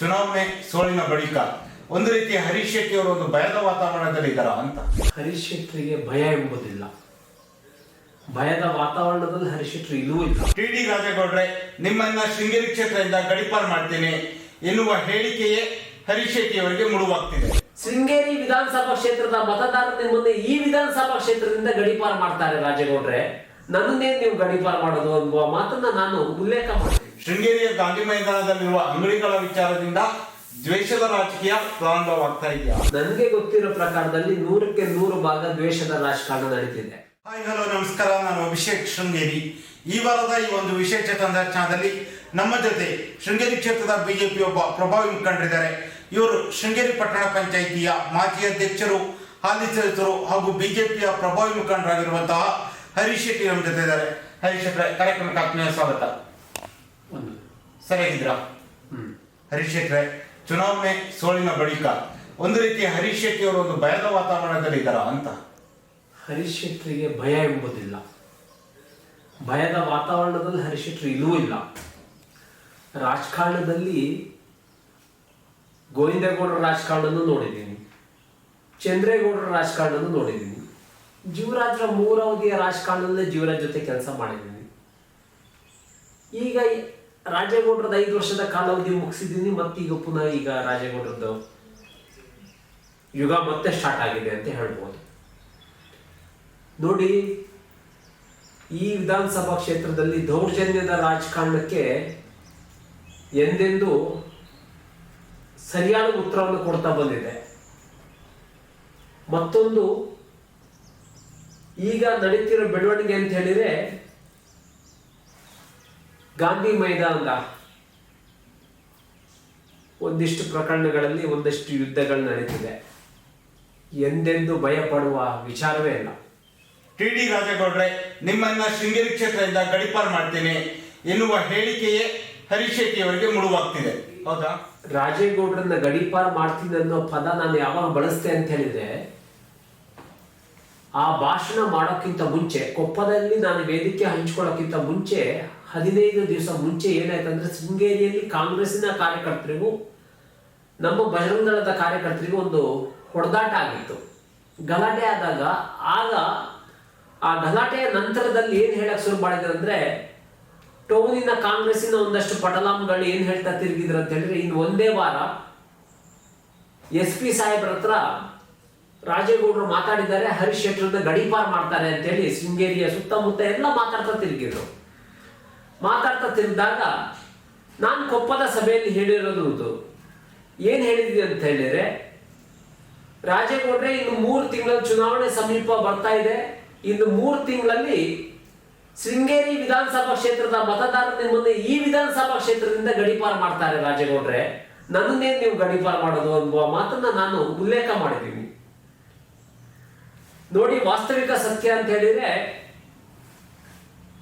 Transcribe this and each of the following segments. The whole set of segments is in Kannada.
ಚುನಾವಣೆ ಸೋಲಿನ ಬಳಿಕ ಒಂದು ರೀತಿಯ ಹರೀಶ್ ಶೆಟ್ಟಿ ಅವರು ಒಂದು ಭಯದ ವಾತಾವರಣದಲ್ಲಿ ಇದ್ದಾರ ಅಂತ? ಹರೀಶ್ ಶೆಟ್ಟರಿಗೆ ಭಯ ಎಂಬುದಿಲ್ಲ. ಭಯದ ವಾತಾವರಣದಲ್ಲಿ ಹರೀಶ್ ಶೆಟ್ಟರು ಇಲ್ಲೂ ಇಲ್ಲ. ಟಿ ಡಿ ರಾಜೇಗೌಡ್ರೆ ನಿಮ್ಮನ್ನ ಶೃಂಗೇರಿ ಕ್ಷೇತ್ರದಿಂದ ಗಡಿಪಾರು ಮಾಡ್ತೇನೆ ಎನ್ನುವ ಹೇಳಿಕೆಯೇ ಹರೀಶ್ ಶೆಟ್ಟಿ ಅವರಿಗೆ ಮುಳುವಾಗ್ತಿದೆ. ಶೃಂಗೇರಿ ವಿಧಾನಸಭಾ ಕ್ಷೇತ್ರದ ಮತದಾರರ ಮುಂದೆ ಈ ವಿಧಾನಸಭಾ ಕ್ಷೇತ್ರದಿಂದ ಗಡಿಪಾರು ಮಾಡ್ತಾರೆ ರಾಜೇಗೌಡ್ರೆ. ನನ್ನನ್ನೇನು ನೀವು ಗಡಿಪಾರು ಮಾಡೋದು ಅನ್ನುವ ಮಾತನ್ನ ನಾನು ಉಲ್ಲೇಖ ಮಾಡ್ತೀನಿ. ಶೃಂಗೇರಿಯ ಗಾಂಧಿ ಮೈದಾನದಲ್ಲಿರುವ ಅಂಗಡಿಗಳ ವಿಚಾರದಿಂದ ದ್ವೇಷದ ರಾಜಕೀಯ ಪ್ರಾರಂಭವಾಗ್ತಾ ಇದೆಯಾ? ನನಗೆ ಗೊತ್ತಿರೋ ಪ್ರಕಾರದಲ್ಲಿ ನೂರಕ್ಕೆ ನೂರು ಭಾಗ ದ್ವೇಷದ ರಾಜಕಾರಣ ನಡೀತಿದೆ. ಹಾಯ್ ಹಲೋ ನಮಸ್ಕಾರ. ನಾನು ಅಭಿಷೇಕ್ ಶೃಂಗೇರಿ. ಈ ವಾರದ ಈ ಒಂದು ವಿಶೇಷ ಸಂದರ್ಶನದಲ್ಲಿ ನಮ್ಮ ಜೊತೆ ಶೃಂಗೇರಿ ಕ್ಷೇತ್ರದ ಬಿಜೆಪಿ ಒಬ್ಬ ಪ್ರಭಾವಿ ಮುಖಂಡರಿದ್ದಾರೆ. ಇವರು ಶೃಂಗೇರಿ ಪಟ್ಟಣ ಪಂಚಾಯಿತಿಯ ಮಾಜಿ ಅಧ್ಯಕ್ಷರು ಹಾಲಿ ಸದಸ್ಯರು ಹಾಗೂ ಬಿಜೆಪಿಯ ಪ್ರಭಾವಿ ಮುಖಂಡರಾಗಿರುವಂತಹ ಹರೀಶ್ ಶೆಟ್ಟಿ ನಮ್ಮ ಜೊತೆ ಇದ್ದಾರೆ. ಹರೀಶ್ ಶೆಟ್ಟಿ ಕಾರ್ಯಕ್ರಮಕ್ಕೆ ಆತ್ಮೀಯ ಸ್ವಾಗತ. ಸರಿಯಾಗಿದ್ದೀರಾ ಹ್ಮ್. ಹರೀಶ್ ಶೆಟ್ರೆ ಚುನಾವಣೆ ಸೋಲಿನ ಬಳಿಕ ಒಂದು ರೀತಿ ಹರೀಶ್ ಶೆಟ್ಟಿ ಅವರು ಒಂದು ಭಯದ ವಾತಾವರಣದಲ್ಲಿ ಇದ್ದಾರ ಅಂತ? ಹರೀಶ್ ಶೆಟ್ಟರಿಗೆ ಭಯ ಎಂಬುದಿಲ್ಲ. ಭಯದ ವಾತಾವರಣದಲ್ಲಿ ಹರೀಶ್ ಶೆಟ್ಟರು ಇಲ್ಲವೂ ಇಲ್ಲ. ರಾಜಕಾರಣದಲ್ಲಿ ಗೋವಿಂದೇಗೌಡರ ರಾಜಕಾರಣನೂ ನೋಡಿದ್ದೀನಿ. ಚಂದ್ರೇಗೌಡರ ರಾಜಕಾರಣನೂ ನೋಡಿದ್ದೀನಿ. ಜೀವರಾಜ್ರ ಮೂರವಧಿಯ ರಾಜಕಾರಣದಲ್ಲೇ ಜೀವರಾಜ್ ಜೊತೆ ಕೆಲಸ ಮಾಡಿದ್ದೀನಿ. ಈಗ ರಾಜೇಗೌಡರದ ಐದು ವರ್ಷದ ಕಾಲಾವಧಿ ಮುಗಿಸಿದ್ದೀನಿ, ಮತ್ತೀಗ ಪುನಃ ಈಗ ರಾಜೇಗೌಡರದ್ದು ಯುಗ ಮತ್ತೆ ಸ್ಟಾರ್ಟ್ ಆಗಿದೆ ಅಂತ ಹೇಳ್ಬೋದು. ನೋಡಿ, ಈ ವಿಧಾನಸಭಾ ಕ್ಷೇತ್ರದಲ್ಲಿ ದೌರ್ಜನ್ಯದ ರಾಜಕಾರಣಕ್ಕೆ ಎಂದೆಂದು ಸರಿಯಾದ ಉತ್ತರವನ್ನು ಕೊಡ್ತಾ ಬಂದಿದೆ. ಮತ್ತೊಂದು, ಈಗ ನಡೀತಿರೋ ಬೆಳವಣಿಗೆ ಅಂತ ಹೇಳಿದ್ರೆ ಗಾಂಧಿ ಮೈದಾನದ ಒಂದಿಷ್ಟು ಪ್ರಕರಣಗಳಲ್ಲಿ ಒಂದಷ್ಟು ಯುದ್ಧಗಳು ನಡೀತಿದೆ. ಎಂದೆಂದು ಭಯಪಡುವ ವಿಚಾರವೇ ಇಲ್ಲ. ಟಿ ಡಿ ರಾಜೇಗೌಡ್ರೆ ನಿಮ್ಮನ್ನ ಶೃಂಗೇರಿ ಕ್ಷೇತ್ರದಿಂದ ಗಡಿಪಾರು ಮಾಡ್ತೇನೆ. ಎನ್ನುವ ಹೇಳಿಕೆಯೇ ಹರೀಶ್ ಶೆಟ್ಟಿ ಅವರಿಗೆ ಮುಳುವಾಗ್ತಿದೆ. ಹೌದಾ? ರಾಜೇಗೌಡರನ್ನ ಗಡಿಪಾರು ಮಾಡ್ತೀನಿ ಅನ್ನೋ ಪದ ನಾನು ಯಾವಾಗ ಬಳಸ್ತೆ ಅಂತ ಹೇಳಿದ್ರೆ ಆ ಭಾಷಣ ಮಾಡೋಕ್ಕಿಂತ ಮುಂಚೆ ಕೊಪ್ಪದಲ್ಲಿ ನಾನು ವೇದಿಕೆ ಹಂಚ್ಕೊಳ್ಳೋಕ್ಕಿಂತ ಮುಂಚೆ ಹದಿನೈದು ದಿವಸ ಮುಂಚೆ ಏನಾಯ್ತಂದ್ರೆ ಶೃಂಗೇರಿಯಲ್ಲಿ ಕಾಂಗ್ರೆಸ್ಸಿನ ಕಾರ್ಯಕರ್ತರಿಗೂ, ನಮ್ಮ ಬಜರಂಗದಳದ ಕಾರ್ಯಕರ್ತರಿಗೂ ಒಂದು ಹೊಡೆದಾಟ ಆಗಿತ್ತು. ಗಲಾಟೆ ಆದಾಗ ಆಗ ಆ ಗಲಾಟೆಯ ನಂತರದಲ್ಲಿ ಏನು ಹೇಳಕ್ ಶುರು ಮಾಡಿದ್ರು ಅಂದ್ರೆ ಟೌನಿನ ಕಾಂಗ್ರೆಸ್ಸಿನ ಒಂದಷ್ಟು ಪಟಲಾಮ್ಗಳು ಏನ್ ಹೇಳ್ತಾ ತಿರುಗಿದ್ರು ಅಂತ ಹೇಳಿದ್ರೆ, ಇನ್ನು ಒಂದೇ ವಾರ ಎಸ್ ಪಿ ಸಾಹೇಬ್ರ ಹತ್ರ ರಾಜೇಗೌಡರು ಮಾತಾಡಿದ್ದಾರೆ ಹರೀಶ್ ಶೆಟ್ಟರ್ದ ಗಡೀಪಾರ್ ಮಾಡ್ತಾರೆ ಅಂತೇಳಿ ಶೃಂಗೇರಿಯ ಸುತ್ತಮುತ್ತ ಎಲ್ಲ ಮಾತಾಡ್ತಾ ತಿರುಗಿದ್ರು. ಮಾತಾಡ್ತಾ ತಿಳಿದಾಗ ನಾನು ಕೊಪ್ಪದ ಸಭೆಯಲ್ಲಿ ಹೇಳಿರೋದು ಇದು ಏನು ಹೇಳಿದ್ವಿ ಅಂತ ಹೇಳಿದರೆ, ರಾಜೇಗೌಡ್ರೆ, ಇನ್ನು ಮೂರು ತಿಂಗಳ ಚುನಾವಣೆ ಸಮೀಪ ಬರ್ತಾ ಇದೆ. ಇನ್ನು ಮೂರು ತಿಂಗಳಲ್ಲಿ ಶೃಂಗೇರಿ ವಿಧಾನಸಭಾ ಕ್ಷೇತ್ರದ ಮತದಾರರ ನಿಮ್ಮನ್ನು ಈ ವಿಧಾನಸಭಾ ಕ್ಷೇತ್ರದಿಂದ ಗಡೀಪಾರು ಮಾಡ್ತಾರೆ ರಾಜೇಗೌಡ್ರೆ. ನನ್ನನ್ನೇನು ನೀವು ಗಡೀಪಾರು ಮಾಡೋದು ಅನ್ನುವ ಮಾತನ್ನ ನಾನು ಉಲ್ಲೇಖ ಮಾಡಿದ್ದೀನಿ. ನೋಡಿ, ವಾಸ್ತವಿಕ ಸತ್ಯ ಅಂತ ಹೇಳಿದ್ರೆ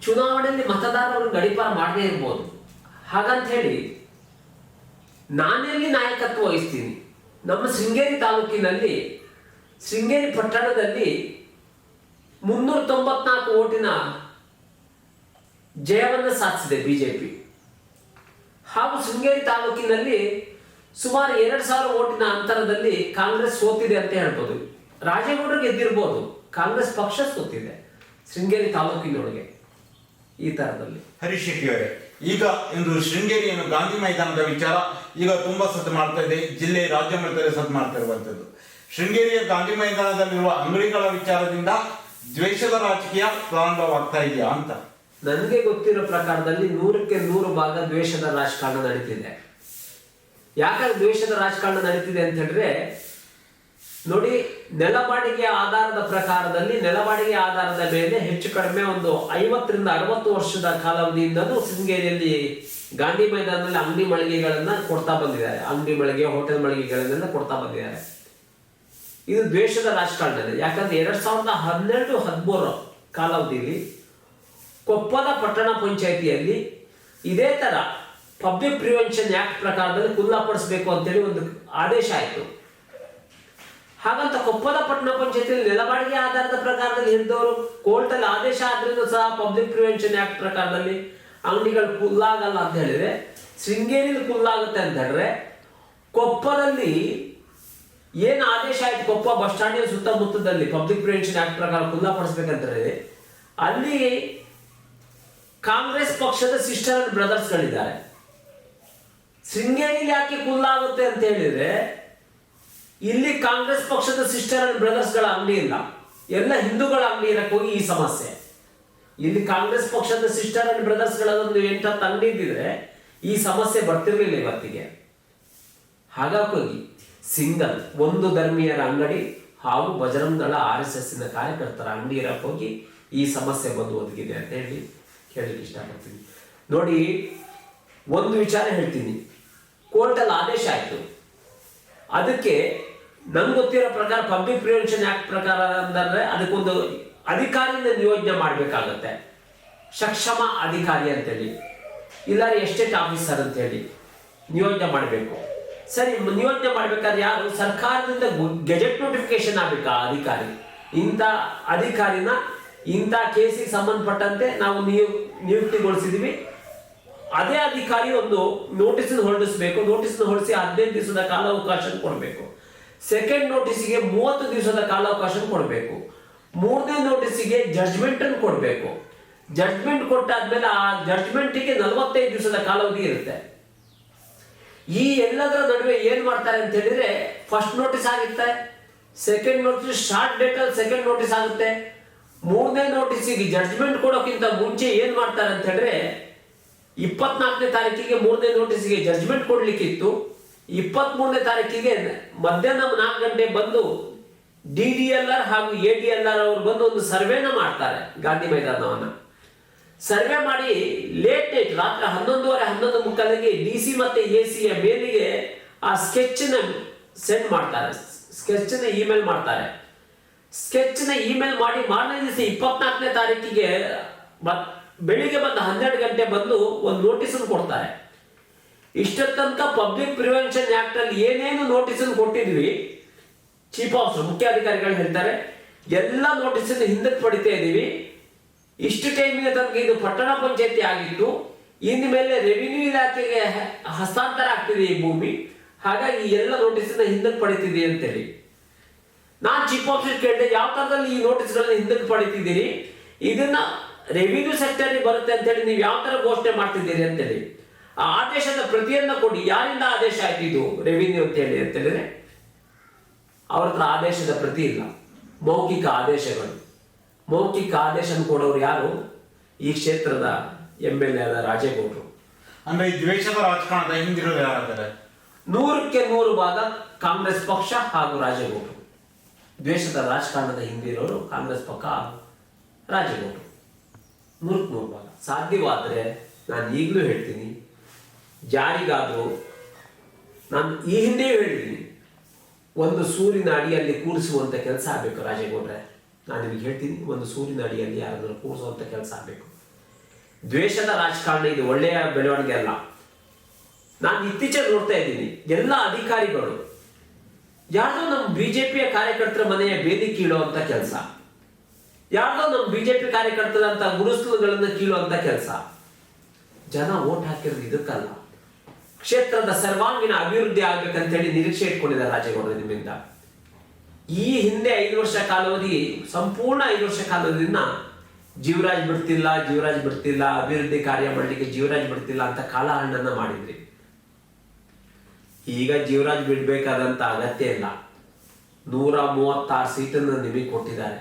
ಚುನಾವಣೆಯಲ್ಲಿ ಮತದಾರರು ಗಡಿಪಾರು ಮಾಡದೇ ಇರ್ಬೋದು. ಹಾಗಂತ ಹೇಳಿ ನಾನೆಲ್ಲಿ ನಾಯಕತ್ವ ವಹಿಸ್ತೀನಿ. ನಮ್ಮ ಶೃಂಗೇರಿ ತಾಲೂಕಿನಲ್ಲಿ, ಶೃಂಗೇರಿ ಪಟ್ಟಣದಲ್ಲಿ ಮುನ್ನೂರ ತೊಂಬತ್ನಾಲ್ಕು ಓಟಿನ ಜಯವನ್ನು ಸಾಧಿಸಿದೆ ಬಿಜೆಪಿ. ಹಾಗೂ ಶೃಂಗೇರಿ ತಾಲೂಕಿನಲ್ಲಿ ಸುಮಾರು ಎರಡು ಸಾವಿರ ಓಟಿನ ಅಂತರದಲ್ಲಿ ಕಾಂಗ್ರೆಸ್ ಸೋತಿದೆ ಅಂತ ಹೇಳ್ಬೋದು. ರಾಜೇಗೌಡರು ಗೆದ್ದಿರ್ಬೋದು. ಕಾಂಗ್ರೆಸ್ ಪಕ್ಷ ಸೋತಿದೆ, ಶೃಂಗೇರಿ ತಾಲೂಕಿನೊಳಗೆ. ಈ ತರದಲ್ಲಿ. ಹರೀಶ್ ಶೆಟ್ಟಿ ಅವರೇ ಈಗ ಇಂದು ಶೃಂಗೇರಿಯನ್ನು ಗಾಂಧಿ ಮೈದಾನದ ವಿಚಾರ ಈಗ ತುಂಬಾ ಸದ್ದು ಮಾಡ್ತಾ ಇದೆ ಜಿಲ್ಲೆ ರಾಜ್ಯ ಮಟ್ಟದಲ್ಲಿ ಸದ್ದು ಮಾಡ್ತಾ ಇರುವಂತದ್ದು ಶೃಂಗೇರಿಯ ಗಾಂಧಿ ಮೈದಾನದಲ್ಲಿರುವ ಅಂಗಡಿಗಳ ವಿಚಾರದಿಂದ ದ್ವೇಷದ ರಾಜಕೀಯ ಪ್ರಾರಂಭವಾಗ್ತಾ ಇದೆಯಾ ಅಂತ. ನನಗೆ ಗೊತ್ತಿರೋ ಪ್ರಕಾರದಲ್ಲಿ ನೂರಕ್ಕೆ ನೂರು ಭಾಗ ದ್ವೇಷದ ರಾಜಕಾರಣ ನಡೀತಿದೆ. ಯಾಕಂದ್ರೆ ದ್ವೇಷದ ರಾಜಕಾರಣ ನಡೀತಿದೆ ಅಂತ ಹೇಳಿದ್ರೆ ನೋಡಿ ನೆಲಮಾಡಿಗೆ ಆಧಾರದ ಪ್ರಕಾರದಲ್ಲಿ ನೆಲಬಾಡಿಗೆ ಆಧಾರದ ಮೇಲೆ ಹೆಚ್ಚು ಕಡಿಮೆ ಒಂದು ಐವತ್ತರಿಂದ ಅರವತ್ತು ವರ್ಷದ ಕಾಲಾವಧಿಯಿಂದಲೂ ಶೃಂಗೇರಿಯಲ್ಲಿ ಗಾಂಧಿ ಮೈದಾನದಲ್ಲಿ ಅಂಗಡಿ ಮಳಿಗೆಗಳನ್ನ ಕೊಡ್ತಾ ಬಂದಿದ್ದಾರೆ. ಅಂಗಡಿ ಮಳಿಗೆ, ಹೋಟೆಲ್ ಮಳಿಗೆಗಳನ್ನೆಲ್ಲ ಕೊಡ್ತಾ ಬಂದಿದ್ದಾರೆ. ಇದು ದ್ವೇಷದ ರಾಜಕಾರಣದಲ್ಲಿ. ಯಾಕಂದ್ರೆ ಎರಡ್ ಸಾವಿರದ ಹನ್ನೆರಡು ಹದಿಮೂರು ಕಾಲಾವಧಿಯಲ್ಲಿ ಕೊಪ್ಪದ ಪಟ್ಟಣ ಪಂಚಾಯಿತಿಯಲ್ಲಿ ಇದೇ ತರ ಪಬ್ಲಿಕ್ ಪ್ರಿವೆನ್ಷನ್ ಆಕ್ಟ್ ಪ್ರಕಾರದಲ್ಲಿ ಖುಲ್ಲಾಪಡಿಸಬೇಕು ಅಂತೇಳಿ ಒಂದು ಆದೇಶ ಆಯಿತು. ಹಾಗಂತ ಕೊಪ್ಪದ ಪಟ್ಟಣ ಪಂಚಾಯತಿಯಲ್ಲಿ ನೆಲಬಾಡಿಗೆ ಆಧಾರದ ಪ್ರಕಾರದಲ್ಲಿ ಹಿಡಿದವರು, ಕೋರ್ಟಲ್ಲಿ ಆದೇಶ ಆದ್ರೂ ಸಹ ಪಬ್ಲಿಕ್ ಪ್ರಿವೆನ್ಷನ್ ಆಕ್ಟ್ ಪ್ರಕಾರದಲ್ಲಿ ಅಂಗಡಿಗಳು ಕುಲ್ಲಾಗಲ್ಲ ಅಂತ ಹೇಳಿದ್ರೆ, ಶೃಂಗೇರಿಲಿ ಕುಲ್ಲಾಗುತ್ತೆ ಅಂತ ಹೇಳಿದ್ರೆ ಕೊಪ್ಪದಲ್ಲಿ ಏನು ಆದೇಶ ಆಯ್ತು ಕೊಪ್ಪ ಬಸ್ ಸ್ಟ್ಯಾಂಡಿನ ಸುತ್ತಮುತ್ತದಲ್ಲಿ ಪಬ್ಲಿಕ್ ಪ್ರಿವೆನ್ಷನ್ ಆಕ್ಟ್ ಪ್ರಕಾರ ಖುಲ್ಲಾಪಡಿಸ್ಬೇಕಂದ್ರೆ ಅಲ್ಲಿ ಕಾಂಗ್ರೆಸ್ ಪಕ್ಷದ ಸಿಸ್ಟರ್ ಅಂಡ್ ಬ್ರದರ್ಸ್ಗಳಿದ್ದಾರೆ ಶೃಂಗೇರಿಲಿ ಯಾಕೆ ಕುಲ್ಲಾಗುತ್ತೆ ಅಂತ ಹೇಳಿದ್ರೆ ಇಲ್ಲಿ ಕಾಂಗ್ರೆಸ್ ಪಕ್ಷದ ಸಿಸ್ಟರ್ ಅಂಡ್ ಬ್ರದರ್ಸ್ಗಳ ಅಂಗಡಿ ಇಲ್ಲ. ಎಲ್ಲ ಹಿಂದೂಗಳ ಅಂಗಡಿ ಇರಕ್ಕೆ ಹೋಗಿ ಈ ಸಮಸ್ಯೆ. ಇಲ್ಲಿ ಕಾಂಗ್ರೆಸ್ ಪಕ್ಷದ ಸಿಸ್ಟರ್ ಅಂಡ್ ಬ್ರದರ್ಸ್ಗಳ ಒಂದು ಎಂಟತ್ತು ಅಂಗಡಿ ಇದ್ದಿದ್ರೆ ಈ ಸಮಸ್ಯೆ ಬರ್ತಿರ್ಲಿಲ್ಲ ಇವತ್ತಿಗೆ. ಹಾಗಾಗಿ ಸಿಂಗಲ್ ಒಂದು ಧರ್ಮೀಯರ ಅಂಗಡಿ ಹಾಗೂ ಬಜರಂಗ್ ದಳ ಆರ್ ಎಸ್ ಎಸ್ನ ಕಾರ್ಯಕರ್ತರ ಅಂಗಡಿ ಇರಕ್ಕೆ ಹೋಗಿ ಈ ಸಮಸ್ಯೆ ಬಂದು ಒದಗಿದೆ ಅಂತ ಹೇಳಿ ಕೇಳಲಿಕ್ಕೆ ಇಷ್ಟಪಡ್ತೀನಿ. ನೋಡಿ, ಒಂದು ವಿಚಾರ ಹೇಳ್ತೀನಿ. ಕೋರ್ಟಲ್ಲಿ ಆದೇಶ ಆಯಿತು. ಅದಕ್ಕೆ ನಂಗೆ ಗೊತ್ತಿರೋ ಪ್ರಕಾರ ಪಬ್ಲಿಕ್ ಪ್ರಿವೆನ್ಷನ್ ಆಕ್ಟ್ ಪ್ರಕಾರ ಅಂತಂದ್ರೆ ಅದಕ್ಕೊಂದು ಅಧಿಕಾರಿಯಿಂದ ನಿಯೋಜನೆ ಮಾಡಬೇಕಾಗತ್ತೆ. ಸಕ್ಷಮ ಅಧಿಕಾರಿ ಅಂತೇಳಿ. ಇಲ್ಲ ಎಸ್ಟೇಟ್ ಆಫೀಸರ್ ಅಂತೇಳಿ ನಿಯೋಜನೆ ಮಾಡಬೇಕು. ಸರಿ, ನಿಯೋಜನೆ ಮಾಡಬೇಕಾದ್ರೆ ಯಾರು? ಸರ್ಕಾರದಿಂದ ಗೆಜೆಟ್ ನೋಟಿಫಿಕೇಶನ್ ಆಗ್ಬೇಕು ಅಧಿಕಾರಿ? ಇಂಥ ಅಧಿಕಾರಿನ ಇಂಥ ಕೇಸಿಗೆ ಸಂಬಂಧಪಟ್ಟಂತೆ ನಾವು ನಿಯು, ನಿಯುಕ್ತಿಗೊಳಿಸಿದೀವಿ. ಅದೇ ಅಧಿಕಾರಿ ಒಂದು ನೋಟಿಸ್ ಹೊರಡಿಸಬೇಕು. ನೋಟಿಸ್ ಹೊರಡಿಸಿ ಹದಿನೈದು ದಿವಸದ ಕಾಲಾವಕಾಶ ಕೊಡಬೇಕು. ಸೆಕೆಂಡ್ ನೋಟಿಸ್ಗೆ ಮೂವತ್ತು ದಿವಸದ ಕಾಲಾವಕಾಶ ಕೊಡಬೇಕು. ಮೂರನೇ ನೋಟಿಸ್ಗೆ ಜಡ್ಜ್ಮೆಂಟ್ ಅನ್ನು ಕೊಡಬೇಕು. ಜಡ್ಜ್ಮೆಂಟ್ ಕೊಟ್ಟಾದ್ಮೇಲೆ ಆ ಜಡ್ಜ್ಮೆಂಟಿಗೆ ನಲವತ್ತೈದು ದಿವಸದ ಕಾಲಾವಧಿ ಇರುತ್ತೆ. ಈ ಎಲ್ಲದರ ನಡುವೆ ಏನ್ ಮಾಡ್ತಾರೆ ಅಂತ ಹೇಳಿದ್ರೆ ಫಸ್ಟ್ ನೋಟಿಸ್ ಆಗುತ್ತೆ ಸೆಕೆಂಡ್ ನೋಟಿಸ್ ಶಾರ್ಟ್ ಡೇಟ್ ಅಲ್ಲಿ ಸೆಕೆಂಡ್ ನೋಟಿಸ್ ಆಗುತ್ತೆ. ಮೂರನೇ ನೋಟಿಸಿಗೆ ಜಡ್ಜ್ಮೆಂಟ್ ಕೊಡೋಕ್ಕಿಂತ ಮುಂಚೆ ಏನ್ ಮಾಡ್ತಾರೆ ಅಂತ ಹೇಳಿದ್ರೆ, ಇಪ್ಪತ್ನಾಲ್ಕನೇ ತಾರೀಕಿಗೆ ಮೂರನೇ ನೋಟಿಸ್ಗೆ ಜಡ್ಜ್ಮೆಂಟ್ ಕೊಡ್ಲಿಕ್ಕಿತ್ತು. ಇಪ್ಪತ್ತ್ ಮೂರನೇ ತಾರೀಕಿಗೆ ಮಧ್ಯಾಹ್ನ ನಾಲ್ಕು ಗಂಟೆ ಬಂದು ಡಿ ಡಿ ಎಲ್ ಆರ್ ಹಾಗೂ ಎ ಡಿ ಎಲ್ ಆರ್ ಅವರು ಬಂದು ಒಂದು ಸರ್ವೆನ ಮಾಡ್ತಾರೆ ಗಾಂಧಿ ಮೈದಾನವನ್ನು. ಸರ್ವೆ ಮಾಡಿ ಲೇಟ್ ನೈಟ್ ರಾತ್ರಿ ಹನ್ನೊಂದುವರೆ, ಹನ್ನೊಂದು ಮುಕ್ಕಾಲಿಗೆ ಡಿ ಸಿ ಮತ್ತೆ ಎ ಸಿಯ ಮೇಲಿಗೆ ಆ ಸ್ಕೆಚ್ನ ಸೆಂಡ್ ಮಾಡ್ತಾರೆ. ಸ್ಕೆಚ್ನ ಇಮೇಲ್ ಮಾಡ್ತಾರೆ. ಸ್ಕೆಚ್ನ ಇಮೇಲ್ ಮಾಡಿ ಮಾರನೇ ದಿವಸ ಇಪ್ಪತ್ನಾಲ್ಕನೇ ತಾರೀಕಿಗೆ ಬೆಳಿಗ್ಗೆ ಬಂದು ಹನ್ನೆರಡು ಗಂಟೆ ಬಂದು ಒಂದು ನೋಟಿಸ್ ಕೊಡ್ತಾರೆ. ಇಷ್ಟ ತನಕ ಪಬ್ಲಿಕ್ ಪ್ರಿವೆನ್ಷನ್ ಆಕ್ಟ್ ಅಲ್ಲಿ ಏನೇನು ನೋಟಿಸ್ ಕೊಟ್ಟಿದ್ವಿ ಚೀಫ್ ಆಫೀಸರ್ ಮುಖ್ಯಾಧಿಕಾರಿಗಳು ಹೇಳ್ತಾರೆ, ಎಲ್ಲ ನೋಟಿಸ್ ಹಿಂದಕ್ಕೆ ಪಡಿತಾ ಇದೀವಿ ಇಷ್ಟು ಟೈಮಿಗೆ ತನಕ ಇದು ಪಟ್ಟಣ ಪಂಚಾಯತಿ ಆಗಿತ್ತು. ಇನ್ನು ಮೇಲೆ ರೆವಿನ್ಯೂ ಇಲಾಖೆಗೆ ಹಸ್ತಾಂತರ ಆಗ್ತಿದೆ ಈ ಭೂಮಿ. ಹಾಗಾಗಿ ಎಲ್ಲ ನೋಟಿಸ್ ಹಿಂದಕ್ಕೆ ಪಡಿತಿದೆ ಅಂತೇಳಿ. ನಾನು ಚೀಫ್ ಆಫೀಸರ್ ಕೇಳಿದೆ, ಯಾವ ತರದಲ್ಲಿ ಈ ನೋಟಿಸ್ಗಳನ್ನ ಹಿಂದಕ್ಕೆ ಪಡಿತಿದ್ದೀರಿ? ಇದನ್ನ ರೆವಿನ್ಯೂ ಸೆಕ್ಟರ್ ಬರುತ್ತೆ ಅಂತೇಳಿ ನೀವು ಯಾವ ತರ ಘೋಷಣೆ ಮಾಡ್ತಿದ್ದೀರಿ ಅಂತೇಳಿ. ಆ ಆದೇಶದ ಪ್ರತಿಯನ್ನ ಕೊಡಿ. ಯಾರಿಂದ ಆದೇಶ ಆಯ್ತು ಇದು? ರೆವಿನ್ಯೂ ಅಂತ ಹೇಳಿ ಅಂತ ಹೇಳಿದ್ರೆ ಅವ್ರ ಹತ್ರ ಆದೇಶದ ಪ್ರತಿ ಇಲ್ಲ. ಮೌಖಿಕ ಆದೇಶಗಳು. ಮೌಖಿಕ ಆದೇಶ ಕೊಡೋರು ಯಾರು? ಈ ಕ್ಷೇತ್ರದ ಎಂ ಎಲ್ ಎ ಆದ ರಾಜೇಗೌಡರು. ಅಂದ್ರೆ ಈ ದ್ವೇಷದ ರಾಜಕಾರಣದ ಹಿಂದಿರೋದು ಯಾರಾದರೆ ನೂರಕ್ಕೆ ನೂರು ಭಾಗ ಕಾಂಗ್ರೆಸ್ ಪಕ್ಷ ಹಾಗೂ ರಾಜೇಗೌಡರು. ದ್ವೇಷದ ರಾಜಕಾರಣದ ಹಿಂದಿರೋರು ಕಾಂಗ್ರೆಸ್ ಪಕ್ಷ ಹಾಗೂ ರಾಜೇಗೌಡರು. ನೂರಕ್ಕೆ ನೂರು ಭಾಗ. ಸಾಧ್ಯವಾದರೆ ನಾನು ಈಗಲೂ ಹೇಳ್ತೀನಿ. ಜಾರಿಗಾದರೂ ನಾನು ಈ ಹಿಂದೆ ಹೇಳಿದ್ದೀನಿ, ಒಂದು ಸೂರಿನ ಅಡಿಯಲ್ಲಿ ಕೂರಿಸುವಂಥ ಕೆಲಸ ಆಗಬೇಕು ರಾಜೇಗೌಡ್ರೆ. ನಾನು ನಿಮಗೆ ಹೇಳ್ತೀನಿ, ಒಂದು ಸೂರಿನ ಅಡಿಯಲ್ಲಿ ಯಾರಾದರೂ ಕೂರಿಸುವಂಥ ಕೆಲಸ ಆಗಬೇಕು. ದ್ವೇಷದ ರಾಜಕಾರಣ ಇದು ಒಳ್ಳೆಯ ಬೆಳವಣಿಗೆ ಅಲ್ಲ. ನಾನು ಇತ್ತೀಚೆಗೆ ನೋಡ್ತಾ ಇದ್ದೀನಿ, ಎಲ್ಲ ಅಧಿಕಾರಿಗಳು ಯಾರ್ದೋ ನಮ್ಮ ಬಿಜೆಪಿಯ ಕಾರ್ಯಕರ್ತರ ಮನೆಯ ಬೇದಿ ಕೀಳುವಂಥ ಕೆಲಸ. ಯಾರ್ದೋ ನಮ್ಮ ಬಿಜೆಪಿ ಕಾರ್ಯಕರ್ತರಂತ ಗುರುಸ್ತುಗಳನ್ನ ಕೀಳುವಂಥ ಕೆಲಸ. ಜನ ಓಟ್ ಹಾಕಿರೋದು ಇದಕ್ಕಲ್ಲ. ಕ್ಷೇತ್ರದ ಸರ್ವಾಂಗೀಣ ಅಭಿವೃದ್ಧಿ ಆಗ್ಬೇಕಂತೇಳಿ ನಿರೀಕ್ಷೆ ಇಟ್ಕೊಂಡಿದ್ದಾರೆ ರಾಜೇಗೌಡರು ನಿಮ್ಮಿಂದ. ಈ ಹಿಂದೆ ಐದು ವರ್ಷ ಕಾಲಾವಧಿ, ಸಂಪೂರ್ಣ ಐದು ವರ್ಷ ಕಾಲದಿಂದ ಜೀವರಾಜ್ ಬಿಡ್ತಿಲ್ಲ ಜೀವರಾಜ್ ಬಿಡ್ತಿಲ್ಲ, ಅಭಿವೃದ್ಧಿ ಕಾರ್ಯ ಮಾಡಲಿಕ್ಕೆ ಜೀವರಾಜ್ ಬಿಡ್ತಿಲ್ಲ ಅಂತ ಕಾಲಹರಣನ ಮಾಡಿದ್ರಿ. ಈಗ ಜೀವರಾಜ್ ಬಿಡ್ಬೇಕಾದಂತ ಅಗತ್ಯ ಇಲ್ಲ. ನೂರ ಮೂವತ್ತಾರು ಸೀಟನ್ನು ನಿಮಗೆ ಕೊಟ್ಟಿದ್ದಾರೆ.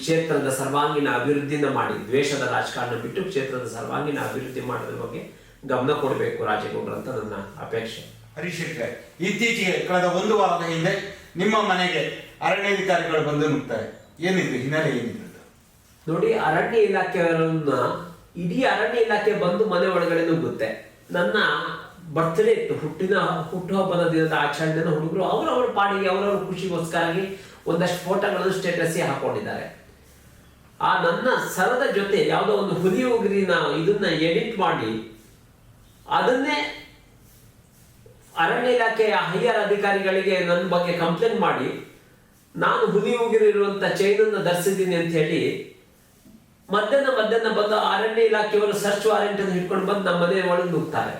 ಕ್ಷೇತ್ರದ ಸರ್ವಾಂಗೀಣ ಅಭಿವೃದ್ಧಿನ ಮಾಡಿ, ದ್ವೇಷದ ರಾಜಕಾರಣ ಬಿಟ್ಟು ಕ್ಷೇತ್ರದ ಸರ್ವಾಂಗೀಣ ಅಭಿವೃದ್ಧಿ ಮಾಡೋದ್ರ ಬಗ್ಗೆ ಗಮನ ಕೊಡಬೇಕು ರಾಜೇಗೌಡರು ಅಂತ ನನ್ನ ಅಪೇಕ್ಷೆ. ಹರೀಶ್ ಇತ್ತೀಚೆಗೆ ಕಳೆದ ಒಂದು ವಾರದ ಹಿಂದೆ ನಿಮ್ಮ ಮನೆಗೆ ಅರಣ್ಯಾಧಿಕಾರಿಗಳು ಬಂದು ನುಗ್ತಾರೆ. ಏನಿದ್ರು ಹಿನ್ನೆಲೆ ಏನಿದ್ರು ನೋಡಿ ಅರಣ್ಯ ಇಲಾಖೆಯವರನ್ನ ಇಡೀ ಅರಣ್ಯ ಇಲಾಖೆ ಬಂದು ಮನೆ ಒಳಗಡೆ ನುಗ್ಗುತ್ತೆ. ನನ್ನ ಬರ್ತ್ಡೇ ಇತ್ತು. ಹುಟ್ಟಿನ ಹುಟ್ಟುಹಬ್ಬದ ದಿನದ ಆಚರಣೆನ ಹುಡುಗರು ಅವರವರ ಪಾಡಿಗೆ ಅವರವರ ಖುಷಿಗೋಸ್ಕರಾಗಿ ಒಂದಷ್ಟು ಫೋಟೋಗಳನ್ನು ಸ್ಟೇಟಸ್ ಹಾಕೊಂಡಿದ್ದಾರೆ. ಆ ನನ್ನ ಸರದ ಜೊತೆ ಯಾವುದೋ ಒಂದು ಹುಲಿ ಉಗುರಿನ ಇದನ್ನ ಎಡಿಟ್ ಮಾಡಿ ಅದನ್ನೇ ಅರಣ್ಯ ಇಲಾಖೆಯ ಹೈಯರ್ ಅಧಿಕಾರಿಗಳಿಗೆ ನನ್ನ ಬಗ್ಗೆ ಕಂಪ್ಲೇಂಟ್ ಮಾಡಿ, ನಾನು ಹುಲಿ ಉಗಿರಿರುವಂತ ಚೈನ್ ಅನ್ನು ಧರಿಸಿದ್ದೀನಿ ಅಂತ ಹೇಳಿ, ಮಧ್ಯಾಹ್ನ ಮಧ್ಯಾಹ್ನ ಬಂದು ಅರಣ್ಯ ಇಲಾಖೆಯವರು ಸರ್ಚ್ ವಾರೆಂಟ್ ಅನ್ನು ಹಿಡ್ಕೊಂಡು ಬಂದು ನಮ್ಮ ಮನೆ ಒಳಗೆ ನುಗ್ತಾರೆ.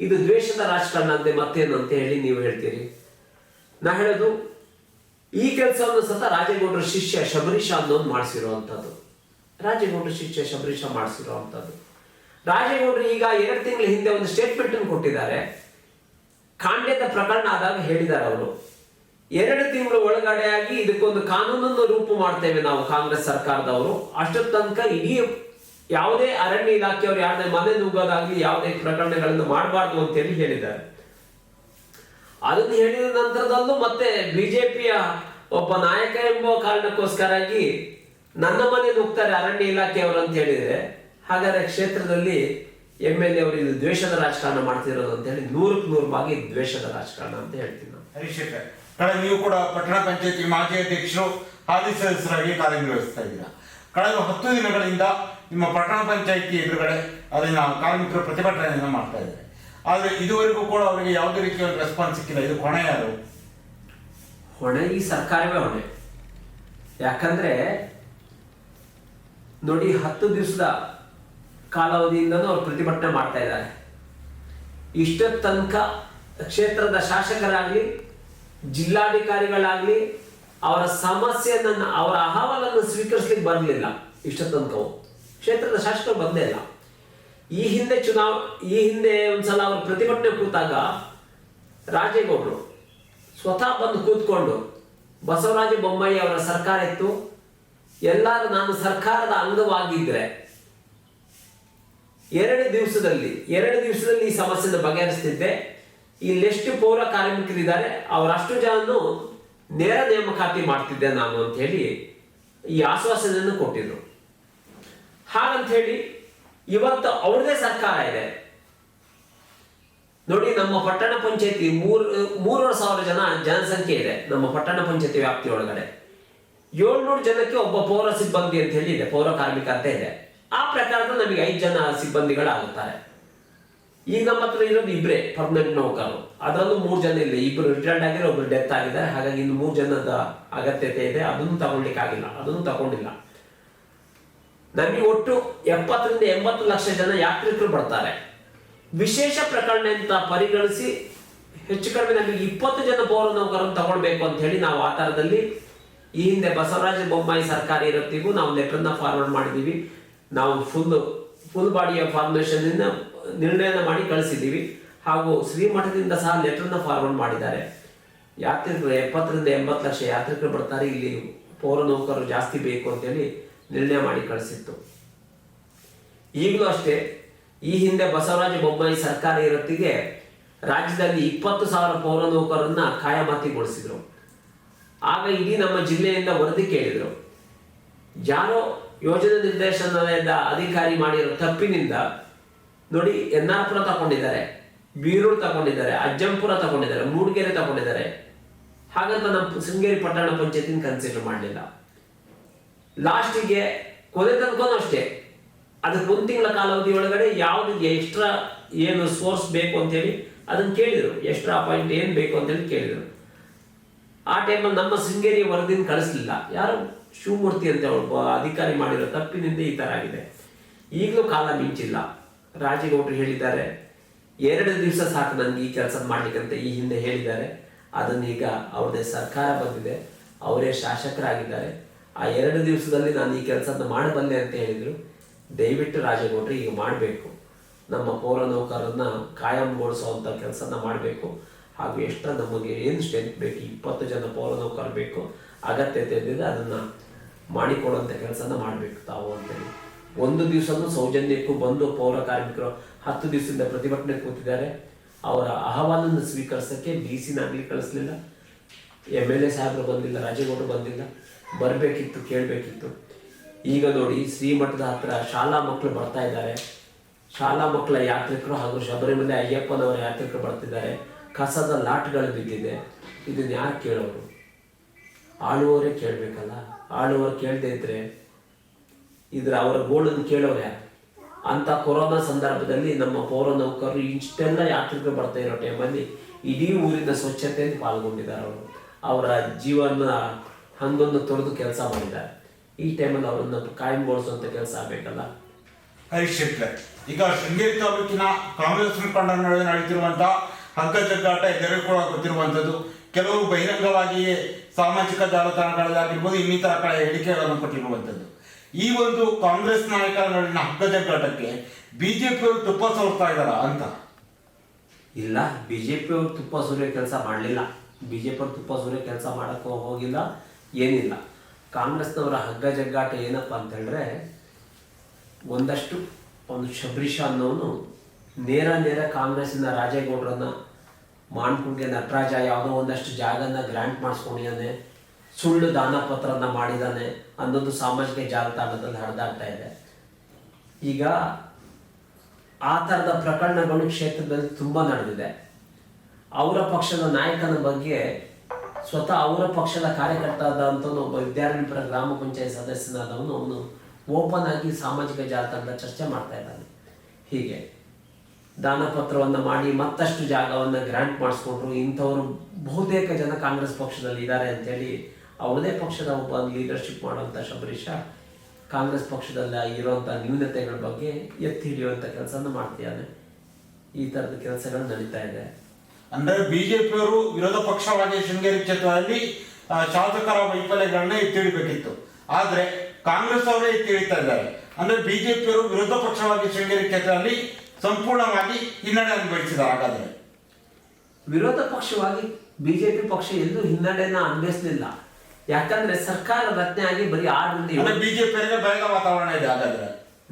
ಇದು ದ್ವೇಷದ ರಾಜಕಾರಣ ಅಂತೆ ಮತ್ತೇನು ಅಂತ ಹೇಳಿ ನೀವು ಹೇಳ್ತೀರಿ. ನಾ ಹೇಳೋದು, ಈ ಕೆಲಸವನ್ನು ಸತ ರಾಜೇಗೌಡರ ಶಿಷ್ಯ ಶಬರೀಶ ಅನ್ನೋದು ಮಾಡಿಸಿರುವಂಥದ್ದು. ರಾಜೇಗೌಡರ ಶಿಷ್ಯ ಶಬರೀಶ ಮಾಡಿಸಿರುವಂಥದ್ದು. ರಾಜೇಗೌಡರು ಈಗ ಎರಡು ತಿಂಗಳ ಹಿಂದೆ ಒಂದು ಸ್ಟೇಟ್ಮೆಂಟ್ ಅನ್ನು ಕೊಟ್ಟಿದ್ದಾರೆ. ಖಾಂಡ್ಯದ ಪ್ರಕರಣ ಆದಾಗ ಹೇಳಿದ್ದಾರೆ ಅವರು. ಎರಡು ತಿಂಗಳ ಒಳಗಡೆಯಾಗಿ ಇದಕ್ಕೊಂದು ಕಾನೂನನ್ನು ರೂಪು ಮಾಡ್ತೇವೆ ನಾವು ಕಾಂಗ್ರೆಸ್ ಸರ್ಕಾರದವರು. ಅಷ್ಟರ ತನಕ ಇಡೀ ಯಾವುದೇ ಅರಣ್ಯ ಇಲಾಖೆಯವರು ಯಾರದೇ ಮನೆ ನುಗ್ಗೋದಾಗ್ಲಿ ಯಾವುದೇ ಪ್ರಕರಣಗಳನ್ನು ಮಾಡಬಾರ್ದು ಅಂತೇಳಿ ಹೇಳಿದ್ದಾರೆ. ಅದನ್ನು ಹೇಳಿದ ನಂತರದಲ್ಲೂ ಮತ್ತೆ ಬಿಜೆಪಿಯ ಒಬ್ಬ ನಾಯಕ ಎಂಬ ಕಾರಣಕ್ಕೋಸ್ಕರಾಗಿ ನನ್ನ ಮನೆ ನುಗ್ತಾರೆ ಅರಣ್ಯ ಇಲಾಖೆಯವರು ಅಂತ ಹೇಳಿದ್ರೆ ಹಾಗಾದ್ರೆ ಕ್ಷೇತ್ರದಲ್ಲಿ ಎಂ ಎಲ್ ಎ ಅವರು ಇದು ದ್ವೇಷದ ರಾಜಕಾರಣ ಮಾಡ್ತಿರೋದು ಅಂತ ಹೇಳಿ ನೂರಕ್ಕೆ ನೂರು ಭಾಗಿ ದ್ವೇಷದ ರಾಜಕಾರಣ ಅಂತ ಹೇಳ್ತೀನಿ ನಾವು. ಹರೀಶ್ ಶೆಟ್ಟರ್ ಕಳೆದ ನೀವು ಕೂಡ ಪಟ್ಟಣ ಪಂಚಾಯತಿ ಮಾಜಿ ಅಧ್ಯಕ್ಷರು ಹಾಲಿ ಸದಸ್ಯರಾಗಿ ಕಾರ್ಯನಿರ್ವಹಿಸ್ತಾ ಇದ್ದೀರಾ? ಕಳೆದ ಹತ್ತು ದಿನಗಳಿಂದ ನಿಮ್ಮ ಪಟ್ಟಣ ಪಂಚಾಯಿತಿ ಎದುರುಗಡೆ ಅದನ್ನ ಕಾರ್ಮಿಕರು ಪ್ರತಿಭಟನೆಯನ್ನು ಮಾಡ್ತಾ ಇದ್ದಾರೆ. ಆದರೆ ಇದುವರೆಗೂ ಕೂಡ ಅವರಿಗೆ ಯಾವುದೇ ರೀತಿಯ ರೆಸ್ಪಾನ್ಸ್ ಸಿಕ್ಕಿಲ್ಲ. ಇದು ಹೊಣೆ ಯಾರು? ಹೊಣೆ ಈ ಸರ್ಕಾರವೇ ಹೊಣೆ. ಯಾಕಂದ್ರೆ ನೋಡಿ ಹತ್ತು ದಿವಸದ ಕಾಲಾವಧಿಯಿಂದನೂ ಅವ್ರು ಪ್ರತಿಭಟನೆ ಮಾಡ್ತಾ ಇದ್ದಾರೆ. ಇಷ್ಟೊತ್ತು ತನಕ ಕ್ಷೇತ್ರದ ಶಾಸಕರಾಗಲಿ, ಜಿಲ್ಲಾಧಿಕಾರಿಗಳಾಗಲಿ, ಅವರ ಸಮಸ್ಯೆಯನ್ನು ಅವರ ಅಹವಾಲನ್ನು ಸ್ವೀಕರಿಸ್ಲಿಕ್ಕೆ ಬರಲಿಲ್ಲ ಇಷ್ಟ ಕ್ಷೇತ್ರದ ಶಾಸಕರು ಬಂದೇ ಇಲ್ಲ. ಈ ಹಿಂದೆ ಚುನಾವ್, ಈ ಹಿಂದೆ ಒಂದ್ಸಲ ಅವರು ಪ್ರತಿಭಟನೆ ಕೂತಾಗ ರಾಜೇಗೌಡರು ಸ್ವತಃ ಬಂದು ಕೂತ್ಕೊಂಡು ಬಸವರಾಜ ಬೊಮ್ಮಾಯಿ ಅವರ ಸರ್ಕಾರ ಇತ್ತು. ಎಲ್ಲರೂ ನಾನು ಸರ್ಕಾರದ ಅಂಗವಾಗಿದ್ರೆ ಎರಡು ದಿವಸದಲ್ಲಿ ಎರಡು ದಿವಸದಲ್ಲಿ ಈ ಸಮಸ್ಯೆನ ಬಗೆಹರಿಸ್ತಿದ್ದೆ. ಇಲ್ಲೆಷ್ಟು ಪೌರ ಕಾರ್ಮಿಕರಿದ್ದಾರೆ, ಅವರಷ್ಟು ಜನನು ನೇರ ನೇಮಕಾತಿ ಮಾಡ್ತಿದ್ದೆ ನಾನು ಅಂತ ಹೇಳಿ ಈ ಆಶ್ವಾಸನೆಯನ್ನು ಕೊಟ್ಟಿದ್ರು. ಹಾಗಂತ ಹೇಳಿ ಇವತ್ತು ಅವ್ರದೇ ಸರ್ಕಾರ ಇದೆ. ನೋಡಿ, ನಮ್ಮ ಪಟ್ಟಣ ಪಂಚಾಯತಿ ಮೂರು, ಮೂರುವರೆ ಸಾವಿರ ಜನ ಜನಸಂಖ್ಯೆ ಇದೆ ನಮ್ಮ ಪಟ್ಟಣ ಪಂಚಾಯತಿ ವ್ಯಾಪ್ತಿಯೊಳಗಡೆ. ಏಳ್ನೂರು ಜನಕ್ಕೆ ಒಬ್ಬ ಪೌರ ಸಿಬ್ಬಂದಿ ಅಂತ ಹೇಳಿ ಇದೆ, ಪೌರ ಕಾರ್ಮಿಕ ಅಂತ ಇದೆ. ಆ ಪ್ರಕಾರದ ನಮಗೆ ಐದು ಜನ ಸಿಬ್ಬಂದಿಗಳಾಗುತ್ತಾರೆ. ಈಗ ನಮ್ಮ ಹತ್ರ ಇರೋದು ಇಬ್ಬರೇ ಪರ್ಮನೆಂಟ್ ನೌಕರು. ಅದರಲ್ಲೂ ಮೂರು ಜನ ಇಲ್ಲ. ಇಬ್ಬರು ರಿಟೈರ್ಡ್ ಆಗಿರೋ ಒಬ್ಬರು ಡೆತ್ ಆಗಿದ್ದಾರೆ. ಹಾಗಾಗಿ ಇನ್ನು ಮೂರು ಜನದ ಅಗತ್ಯತೆ ಇದೆ. ಅದನ್ನು ತಗೊಳ್ಲಿಕ್ಕೆ ಆಗಿಲ್ಲ ಅದನ್ನು ತಗೊಂಡಿಲ್ಲ. ನಮಗೆ ಒಟ್ಟು ಎಪ್ಪತ್ತರಿಂದ ಎಂಬತ್ತು ಲಕ್ಷ ಜನ ಯಾತ್ರಿಕರು ಬರ್ತಾರೆ. ವಿಶೇಷ ಪ್ರಕರಣ ಅಂತ ಪರಿಗಣಿಸಿ ಹೆಚ್ಚು ಕಡಿಮೆ ನಮಗೆ ಇಪ್ಪತ್ತು ಜನ ಪೌರ ನೌಕರನ್ನು ತಗೊಳ್ಬೇಕು ಅಂತ ಹೇಳಿ ನಾವು ಆ ಥರದಲ್ಲಿ ಈ ಹಿಂದೆ ಬಸವರಾಜ ಬೊಮ್ಮಾಯಿ ಸರ್ಕಾರ ಇರತ್ತಿಗೂ ನಾವು ಲೆಟರ್ನ ಫಾರ್ವರ್ಡ್ ಮಾಡಿದ್ದೀವಿ. ನಾವು ಫುಲ್ ಫುಲ್ ಬಾಡಿಯ ಫಾರ್ಮೇಷನ್ ನಿರ್ಣಯನ ಮಾಡಿ ಕಳಿಸಿದ್ದೀವಿ. ಹಾಗೂ ಶ್ರೀಮಠದಿಂದ ಸಹ ಲೆಟರ್ನ ಫಾರ್ವರ್ಡ್ ಮಾಡಿದ್ದಾರೆ. ಯಾತ್ರಿಕರು ಎಪ್ಪತ್ತರಿಂದ ಎಂಬತ್ತು ಲಕ್ಷ ಯಾತ್ರಿಕರು ಬರ್ತಾರೆ. ಇಲ್ಲಿ ಪೌರ ನೌಕರರು ಜಾಸ್ತಿ ಬೇಕು ಅಂತೇಳಿ ನಿರ್ಣಯ ಮಾಡಿ ಕಳಿಸಿತ್ತು. ಈಗಲೂ ಅಷ್ಟೇ, ಈ ಹಿಂದೆ ಬಸವರಾಜ ಬೊಮ್ಮಾಯಿ ಸರ್ಕಾರ ಇರತ್ತಿಗೆ ರಾಜ್ಯದಲ್ಲಿ ಇಪ್ಪತ್ತು ಸಾವಿರ ಪೌರ ನೌಕರನ್ನ ಕಾಯಮಾತಿಗೊಳಿಸಿದ್ರು ಆಗ ಇಡೀ ನಮ್ಮ ಜಿಲ್ಲೆಯಿಂದ ವರದಿ ಕೇಳಿದ್ರು. ಯಾರೋ ಯೋಜನೆ ನಿರ್ದೇಶನಾಲಯದ ಅಧಿಕಾರಿ ಮಾಡಿರೋ ತಪ್ಪಿನಿಂದ ನೋಡಿ ಎನ್ ತಗೊಂಡಿದ್ದಾರೆ ಬೀರೂರು ತಗೊಂಡಿದ್ದಾರೆ ಅಜ್ಜಂಪುರ ತಗೊಂಡಿದ್ದಾರೆ ಮೂಡಿಗೆರೆ ತಗೊಂಡಿದ್ದಾರೆ ಹಾಗಂತ ನಮ್ಮ ಶೃಂಗೇರಿ ಪಟ್ಟಣ ಪಂಚಾಯತಿನ ಕನ್ಸಿಡರ್ ಮಾಡಲಿಲ್ಲ. ಲಾಸ್ಟಿಗೆ ಕೊನೆ ತನಕನೂ ಅಷ್ಟೇ. ಅದಕ್ಕೆ ಒಂದು ತಿಂಗಳ ಕಾಲಾವಧಿ ಒಳಗಡೆ ಯಾವ್ದು ಎಕ್ಸ್ಟ್ರಾ ಏನು ಸೋರ್ಸ್ ಬೇಕು ಅಂತೇಳಿ ಅದನ್ನ ಕೇಳಿದರು. ಎಕ್ಸ್ಟ್ರಾ ಅಪಾಯಿಂಟ್ ಏನು ಬೇಕು ಅಂತೇಳಿ ಕೇಳಿದ್ರು. ಆ ಟೈಮಲ್ಲಿ ನಮ್ಮ ಶೃಂಗೇರಿ ವರದಿನ ಕಳಿಸ್ಲಿಲ್ಲ. ಯಾರು? ಶಿವಮೂರ್ತಿ ಅಂತ ಒಬ್ಬ ಅಧಿಕಾರಿ ಮಾಡಿರೋ ತಪ್ಪಿನಿಂದ ಈ ತರ ಆಗಿದೆ. ಈಗಲೂ ಕಾಲ ಮಿಂಚಿಲ್ಲ. ರಾಜೇಗೌಡರು ಹೇಳಿದ್ದಾರೆ, ಎರಡು ದಿವಸ ಸಾಕು ನನಗೆ ಈ ಕೆಲಸ ಮಾಡಲಿಕ್ಕಂತ ಈ ಹಿಂದೆ ಹೇಳಿದ್ದಾರೆ. ಅದನ್ನೀಗ ಅವ್ರದೇ ಸರ್ಕಾರ ಬಂದಿದೆ, ಅವರೇ ಶಾಸಕರಾಗಿದ್ದಾರೆ. ಆ ಎರಡು ದಿವಸದಲ್ಲಿ ನಾನು ಈ ಕೆಲಸನ ಮಾಡಬಲ್ಲೆ ಅಂತ ಹೇಳಿದ್ರು. ದಯವಿಟ್ಟು ರಾಜೇಗೌಡರು, ಈಗ ಮಾಡಬೇಕು. ನಮ್ಮ ಪೌರ ನೌಕರನ್ನ ಕಾಯಂಗೊಳಿಸುವಂಥ ಕೆಲಸನ ಮಾಡಬೇಕು. ಹಾಗೂ ಎಷ್ಟು ನಮಗೆ ಏನು ಸ್ಟ್ರೆಂತ್ ಬೇಕು, ಇಪ್ಪತ್ತು ಜನ ಪೌರ ನೌಕರು ಬೇಕು ಅಗತ್ಯತೆ ಇದ್ದಿದೆ ಅದನ್ನು ಮಾಡಿಕೊಡುವಂಥ ಕೆಲಸನ ಮಾಡಬೇಕು ತಾವು ಅಂತೇಳಿ. ಒಂದು ದಿವಸನೂ ಸೌಜನ್ಯಕ್ಕೂ ಬಂದು ಪೌರ ಕಾರ್ಮಿಕರು ಹತ್ತು ದಿವಸದಿಂದ ಪ್ರತಿಭಟನೆ ಕೂತಿದ್ದಾರೆ. ಅವರ ಅಹವಾಲನ್ನು ಸ್ವೀಕರಿಸೋಕ್ಕೆ ಡಿ ಸಿನಾಗಲಿ ಕಳಿಸ್ಲಿಲ್ಲ. ಎಂ ಎಲ್ ಎ ಸಾಹೇಬರು ಬಂದಿಲ್ಲ ರಾಜೇಗೌಡರು ಬಂದಿಲ್ಲ. ಬರಬೇಕಿತ್ತು, ಕೇಳಬೇಕಿತ್ತು. ಈಗ ನೋಡಿ, ಶ್ರೀಮಠದ ಹತ್ರ ಶಾಲಾ ಮಕ್ಕಳು ಬರ್ತಾ ಇದ್ದಾರೆ. ಶಾಲಾ ಮಕ್ಕಳ ಯಾತ್ರಿಕರು ಹಾಗೂ ಶಬರಿಮಲೆ ಅಯ್ಯಪ್ಪನವರ ಯಾತ್ರಿಕರು ಬರ್ತಿದ್ದಾರೆ. ಕಸದ ಲಾಟ್ಗಳು ಬಿದ್ದಿದೆ. ಇದನ್ನ ಯಾರು ಕೇಳೋರು? ಆಳುವವರೇ ಕೇಳಬೇಕಲ್ಲ? ಆಳುವವರು ಕೇಳದೆ ಇದ್ರೆ ಇದ್ರ ಅವರ ಗೋಳನ್ನು ಕೇಳೋರು ಯಾರು? ಅಂತ ಕೊರೋನಾ ಸಂದರ್ಭದಲ್ಲಿ ನಮ್ಮ ಪೌರ ನೌಕರರು ಇಷ್ಟೆಲ್ಲ ಯಾತ್ರಿಕರು ಬರ್ತಾ ಇರೋ ಟೈಮಲ್ಲಿ ಇಡೀ ಊರಿನ ಸ್ವಚ್ಛತೆಯಲ್ಲಿ ಪಾಲ್ಗೊಂಡಿದ್ದಾರೆ ಅವರು. ಅವರ ಜೀವನ ಹಂಗೊಂದು ತೊರೆದು ಕೆಲಸ ಮಾಡಿದ್ದಾರೆ. ಈ ಟೈಮಲ್ಲಿ ಅವರನ್ನು ಕಾಯಂಗೊಳಿಸುವಂಥ ಕೆಲಸ ಆಗಬೇಕಲ್ಲ? ಹರೀಶ್ ಈಗ ಶೃಂಗೇರಿ ತಾಲೂಕಿನ ಕಾಂಗ್ರೆಸ್ ಮುಖಂಡರ ನಡುವೆ ನಡೆಯುತ್ತಿರುವಂತಹ ಹಗ್ಗ ಜಗ್ಗಾಟ ಎಲ್ಲರಿಗೂ ಕೂಡ ಗೊತ್ತಿರುವಂಥದ್ದು. ಕೆಲವರು ಬಹಿರಂಗವಾಗಿಯೇ ಸಾಮಾಜಿಕ ಜಾಲತಾಣಗಳಲ್ಲಾಗಿರ್ಬೋದು ಇನ್ನಿತರ ಕಡೆ ಹೇಳಿಕೆಗಳನ್ನು ಕೊಟ್ಟಿರುವಂಥದ್ದು. ಈ ಒಂದು ಕಾಂಗ್ರೆಸ್ ನಾಯಕರ ನಡುವಿನ ಹಗ್ಗ ಜಗ್ಗಾಟಕ್ಕೆ ಬಿಜೆಪಿಯವರು ತುಪ್ಪ ಸೋರ್ತಾ ಇದ್ದಾರಾ ಅಂತ? ಇಲ್ಲ, ಬಿಜೆಪಿಯವರು ತುಪ್ಪ ಸುರಿಯೋ ಕೆಲಸ ಮಾಡಲಿಲ್ಲ. ಬಿ ಜೆ ಪಿ ಅವ್ರು ತುಪ್ಪ ಸುರಿಯೋ ಕೆಲಸ ಮಾಡೋಕ್ಕೂ ಹೋಗಿಲ್ಲ, ಏನಿಲ್ಲ. ಕಾಂಗ್ರೆಸ್ನವರ ಹಗ್ಗ ಜಗ್ಗಾಟ ಏನಪ್ಪ ಅಂತ ಹೇಳಿದ್ರೆ ಒಂದಷ್ಟು ಒಂದು ಶಬರೀಶ ಅನ್ನೋನು ನೇರ ನೇರ ಕಾಂಗ್ರೆಸ್ಸಿನ ರಾಜೇಗೌಡರನ್ನ ಮಾನ್ಕುಂಡ್ಗೆ ನಟರಾಜ ಯಾವುದೋ ಒಂದಷ್ಟು ಜಾಗನ ಗ್ರ್ಯಾಂಟ್ ಮಾಡಿಸ್ಕೊಂಡಿದ್ದಾನೆ ಸುಳ್ಳು ದಾನ ಪತ್ರನ ಮಾಡಿದ್ದಾನೆ ಅನ್ನೋದು ಸಾಮಾಜಿಕ ಜಾಲತಾಣದಲ್ಲಿ ಹರಿದಾಡ್ತಾ ಇದೆ. ಈಗ ಆ ಥರದ ಪ್ರಕರಣಗಳು ಕ್ಷೇತ್ರದಲ್ಲಿ ತುಂಬ ನಡೆದಿದೆ. ಅವರ ಪಕ್ಷದ ನಾಯಕನ ಬಗ್ಗೆ ಸ್ವತಃ ಅವರ ಪಕ್ಷದ ಕಾರ್ಯಕರ್ತ ಆದಂಥವನು ಒಬ್ಬ ವಿದ್ಯಾರಣ್ಯಪುರ ಗ್ರಾಮ ಪಂಚಾಯತ್ ಸದಸ್ಯನಾದವನು ಅವನು ಓಪನ್ ಆಗಿ ಸಾಮಾಜಿಕ ಜಾಲತಾಣದ ಚರ್ಚೆ ಮಾಡ್ತಾ ಇದ್ದಾನೆ. ಹೀಗೆ ದಾನ ಪತ್ರವನ್ನು ಮಾಡಿ ಮತ್ತಷ್ಟು ಜಾಗವನ್ನು ಗ್ರಾಂಟ್ ಮಾಡಿಸ್ಕೊಂಡ್ರು, ಇಂಥವರು ಬಹುತೇಕ ಜನ ಕಾಂಗ್ರೆಸ್ ಪಕ್ಷದಲ್ಲಿ ಇದ್ದಾರೆ ಅಂತೇಳಿ ಅವರದೇ ಪಕ್ಷದ ಒಬ್ಬ ಲೀಡರ್ಶಿಪ್ ಮಾಡುವಂಥ ಶಬರೀಶ ಕಾಂಗ್ರೆಸ್ ಪಕ್ಷದಲ್ಲಿ ಇರುವಂಥ ನ್ಯೂನತೆಗಳ ಬಗ್ಗೆ ಎತ್ತಿ ಹಿಡಿಯುವಂಥ ಕೆಲಸನ ಮಾಡ್ತಿದ್ದಾನೆ. ಈ ಥರದ ಕೆಲಸಗಳು ನಡೀತಾ ಇದೆ. ಅಂದ್ರೆ ಬಿಜೆಪಿಯವರು ವಿರೋಧ ಪಕ್ಷವಾಗಿ ಶೃಂಗೇರಿ ಕ್ಷೇತ್ರದಲ್ಲಿ ಶಾಸಕರ ವೈಫಲ್ಯಗಳನ್ನ ಎತ್ತಿಡಬೇಕಿತ್ತು ಆದ್ರೆ ಕಾಂಗ್ರೆಸ್ ಅವರೇ ಎತ್ತಿ ಹಿಡಿತಾ ಇದ್ದಾರೆ. ಅಂದ್ರೆ ಬಿಜೆಪಿಯವರು ವಿರೋಧ ಪಕ್ಷವಾಗಿ ಶೃಂಗೇರಿ ಕ್ಷೇತ್ರದಲ್ಲಿ ಸಂಪೂರ್ಣವಾಗಿ ಹಿನ್ನಡೆ ಬೆಳೆಸಿದ್ದಾರೆ ಹಾಗಾದರೆ. ವಿರೋಧ ಪಕ್ಷವಾಗಿ ಬಿಜೆಪಿ ಪಕ್ಷ ಎಲ್ಲೂ ಹಿನ್ನಡೆಯನ್ನು ಅನ್ವಯಿಸಲಿಲ್ಲ ಯಾಕಂದ್ರೆ ಸರ್ಕಾರ ರಚನೆ ಆಗಿ ಬರೀ ಆರರಿಂದ ಬಿಜೆಪಿ ಭಯದ ವಾತಾವರಣ ಇದೆ ಹಾಗಾದ್ರೆ.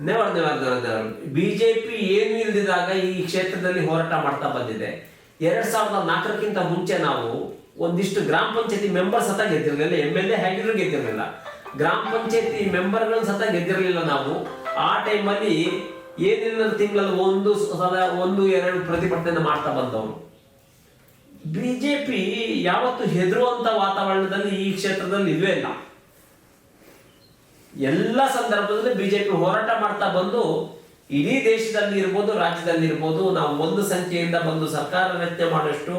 ನೆವರ್ ನೆವರ್ ನೆವರ್ ಬಿಜೆಪಿ ಏನು ಇಲ್ದಿದಾಗ ಈ ಕ್ಷೇತ್ರದಲ್ಲಿ ಹೋರಾಟ ಮಾಡ್ತಾ ಬಂದಿದೆ. ಎರಡ್ ಸಾವಿರದ ನಾಲ್ಕರಕ್ಕಿಂತ ಮುಂಚೆ ನಾವು ಒಂದಿಷ್ಟು ಗ್ರಾಮ ಪಂಚಾಯತಿ ಮೆಂಬರ್ ಸತ ಗೆದ್ದಿರಲಿಲ್ಲ. ಎಂ ಎಲ್ ಎ ಹೇಗಿದ್ರು ಗೆದ್ದಿರಲಿಲ್ಲ. ಗ್ರಾಮ ಪಂಚಾಯತಿ ಮೆಂಬರ್ಗಳನ್ನ ಸತ ಗೆದ್ದಿರಲಿಲ್ಲ ನಾವು. ಆ ಟೈಮಲ್ಲಿ ಏನಿಲ್ಲ ತಿಂಗಳಲ್ಲಿ ಒಂದು ಸದಾ ಒಂದು, ಎರಡು ಪ್ರತಿಭಟನೆ ಮಾಡ್ತಾ ಬಂದವರು. ಬಿಜೆಪಿ ಯಾವತ್ತು ಹೆದರುವಂತ ವಾತಾವರಣದಲ್ಲಿ ಈ ಕ್ಷೇತ್ರದಲ್ಲಿ ಇಲ್ವೇ ಇಲ್ಲ. ಎಲ್ಲ ಸಂದರ್ಭದಲ್ಲಿ ಬಿಜೆಪಿ ಹೋರಾಟ ಮಾಡ್ತಾ ಬಂದು, ಇಡೀ ದೇಶದಲ್ಲಿ ಇರ್ಬೋದು, ರಾಜ್ಯದಲ್ಲಿ ಇರ್ಬೋದು, ನಾವು ಒಂದು ಸಂಖ್ಯೆಯಿಂದ ಬಂದು ಸರ್ಕಾರ ರಚನೆ ಮಾಡೋಷ್ಟು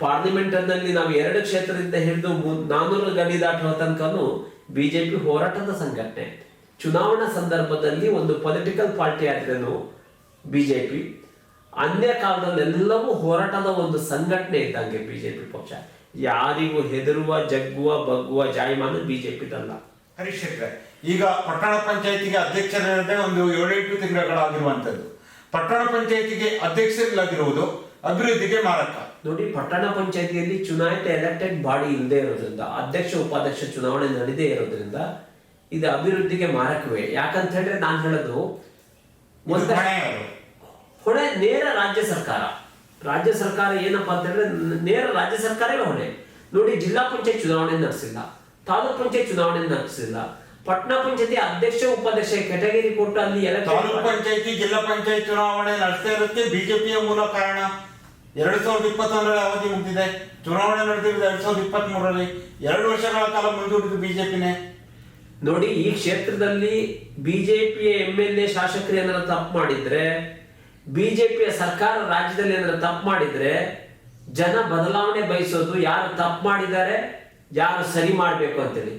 ಪಾರ್ಲಿಮೆಂಟ್ನಲ್ಲಿ ನಾವು ಎರಡು ಕ್ಷೇತ್ರದಿಂದ ಹಿಡಿದು ನಾನೂರು ಗಡಿ ದಾಟುವ ತನಕನೂ ಬಿಜೆಪಿ ಹೋರಾಟದ ಸಂಘಟನೆ. ಚುನಾವಣಾ ಸಂದರ್ಭದಲ್ಲಿ ಒಂದು ಪೊಲಿಟಿಕಲ್ ಪಾರ್ಟಿ ಆದ್ರೇನು ಬಿಜೆಪಿ ಅನ್ಯ ಕಾಲದಲ್ಲೆಲ್ಲವೂ ಹೋರಾಟದ ಒಂದು ಸಂಘಟನೆ ಇದ್ದಂಗೆ ಬಿಜೆಪಿ ಪಕ್ಷ. ಯಾರಿಗೂ ಹೆದರುವ ಜಗ್ಗುವ ಬಗ್ಗುವ ಜಾಯಮಾನ ಬಿಜೆಪಿದಲ್ಲ ಹರೀಶ್ ಈಗ ಪಟ್ಟಣ ಪಂಚಾಯತಿಗೆ ಅಧ್ಯಕ್ಷರಂತೆ ಒಂದು ಏಳೆಂಟು ತಿಂಗಳುಗಳಾಗಿರುವಂತದ್ದು ಪಟ್ಟಣ ಪಂಚಾಯತಿಗೆ ಅಧ್ಯಕ್ಷರಿಲ್ಲದಿರುವುದು ಅಭಿವೃದ್ಧಿಗೆ ಮಾರಕ. ನೋಡಿ ಪಟ್ಟಣ ಪಂಚಾಯತಿಯಲ್ಲಿ ಚುನಾಯಿತ ಎಲೆಕ್ಟೆಡ್ ಬಾಡಿ ಇಲ್ಲದೆ ಇರೋದ್ರಿಂದ ಅಧ್ಯಕ್ಷ ಉಪಾಧ್ಯಕ್ಷ ಚುನಾವಣೆ ನಡೆದೇ ಇರೋದ್ರಿಂದ ಇದು ಅಭಿವೃದ್ಧಿಗೆ ಮಾರಕವೇ. ಯಾಕಂತ ಹೇಳಿದ್ರೆ ನಾನು ಹೇಳೋದು ಹೊಣೆ ನೇರ ರಾಜ್ಯ ಸರ್ಕಾರ. ರಾಜ್ಯ ಸರ್ಕಾರ ಏನಪ್ಪಾ ಅಂತ ಹೇಳಿದ್ರೆ ನೇರ ರಾಜ್ಯ ಸರ್ಕಾರವೇ ಹೊಣೆ. ನೋಡಿ ಜಿಲ್ಲಾ ಪಂಚಾಯತ್ ಚುನಾವಣೆ ನಡೆಸಿಲ್ಲ ತಾಲೂಕ್ ಪಂಚಾಯತ್ ಚುನಾವಣೆ ನಡೆಸಿಲ್ಲ ಪಟ್ಟಣ ಪಂಚಾಯತಿ ಅಧ್ಯಕ್ಷ ಉಪಾಧ್ಯಕ್ಷ ಕೆಟಗರಿ ಕೊಟ್ಟು ಅಲ್ಲಿ ತಾಲೂಕ್ ಪಂಚಾಯತಿ ಜಿಲ್ಲಾ ಪಂಚಾಯತ್ ಚುನಾವಣೆ ನಡೆಸ್ತಾ ಇರುತ್ತೆ. ಬಿಜೆಪಿಯ ಮೂಲ ಕಾರಣ ಎರಡ್ ಸಾವಿರದ ಇಪ್ಪತ್ತೊಂದರಲ್ಲಿ ಅವಧಿ ಮುಗಿದಿದೆ. ಚುನಾವಣೆ ನಡೆದಿರೋದು ಎರಡ್ ಸಾವಿರದ ಇಪ್ಪತ್ತ್ ಮೂರರಲ್ಲಿ ಎರಡು ವರ್ಷಗಳ ಕಾಲ ಮುಂದೂಡಿದ್ದು ಬಿಜೆಪಿನೇ. ನೋಡಿ, ಈ ಕ್ಷೇತ್ರದಲ್ಲಿ ಬಿಜೆಪಿಯ ಎಂ ಎಲ್ ಎ ಶಾಸಕರು ಏನಾರ ತಪ್ಪು ಮಾಡಿದ್ರೆ, ಬಿಜೆಪಿಯ ಸರ್ಕಾರ ರಾಜ್ಯದಲ್ಲಿ ಏನಾದ್ರು ತಪ್ಪು ಮಾಡಿದ್ರೆ, ಜನ ಬದಲಾವಣೆ ಬಯಸೋದು ಯಾರು ತಪ್ಪು ಮಾಡಿದ್ದಾರೆ, ಯಾರು ಸರಿ ಮಾಡಬೇಕು ಅಂತೇಳಿ.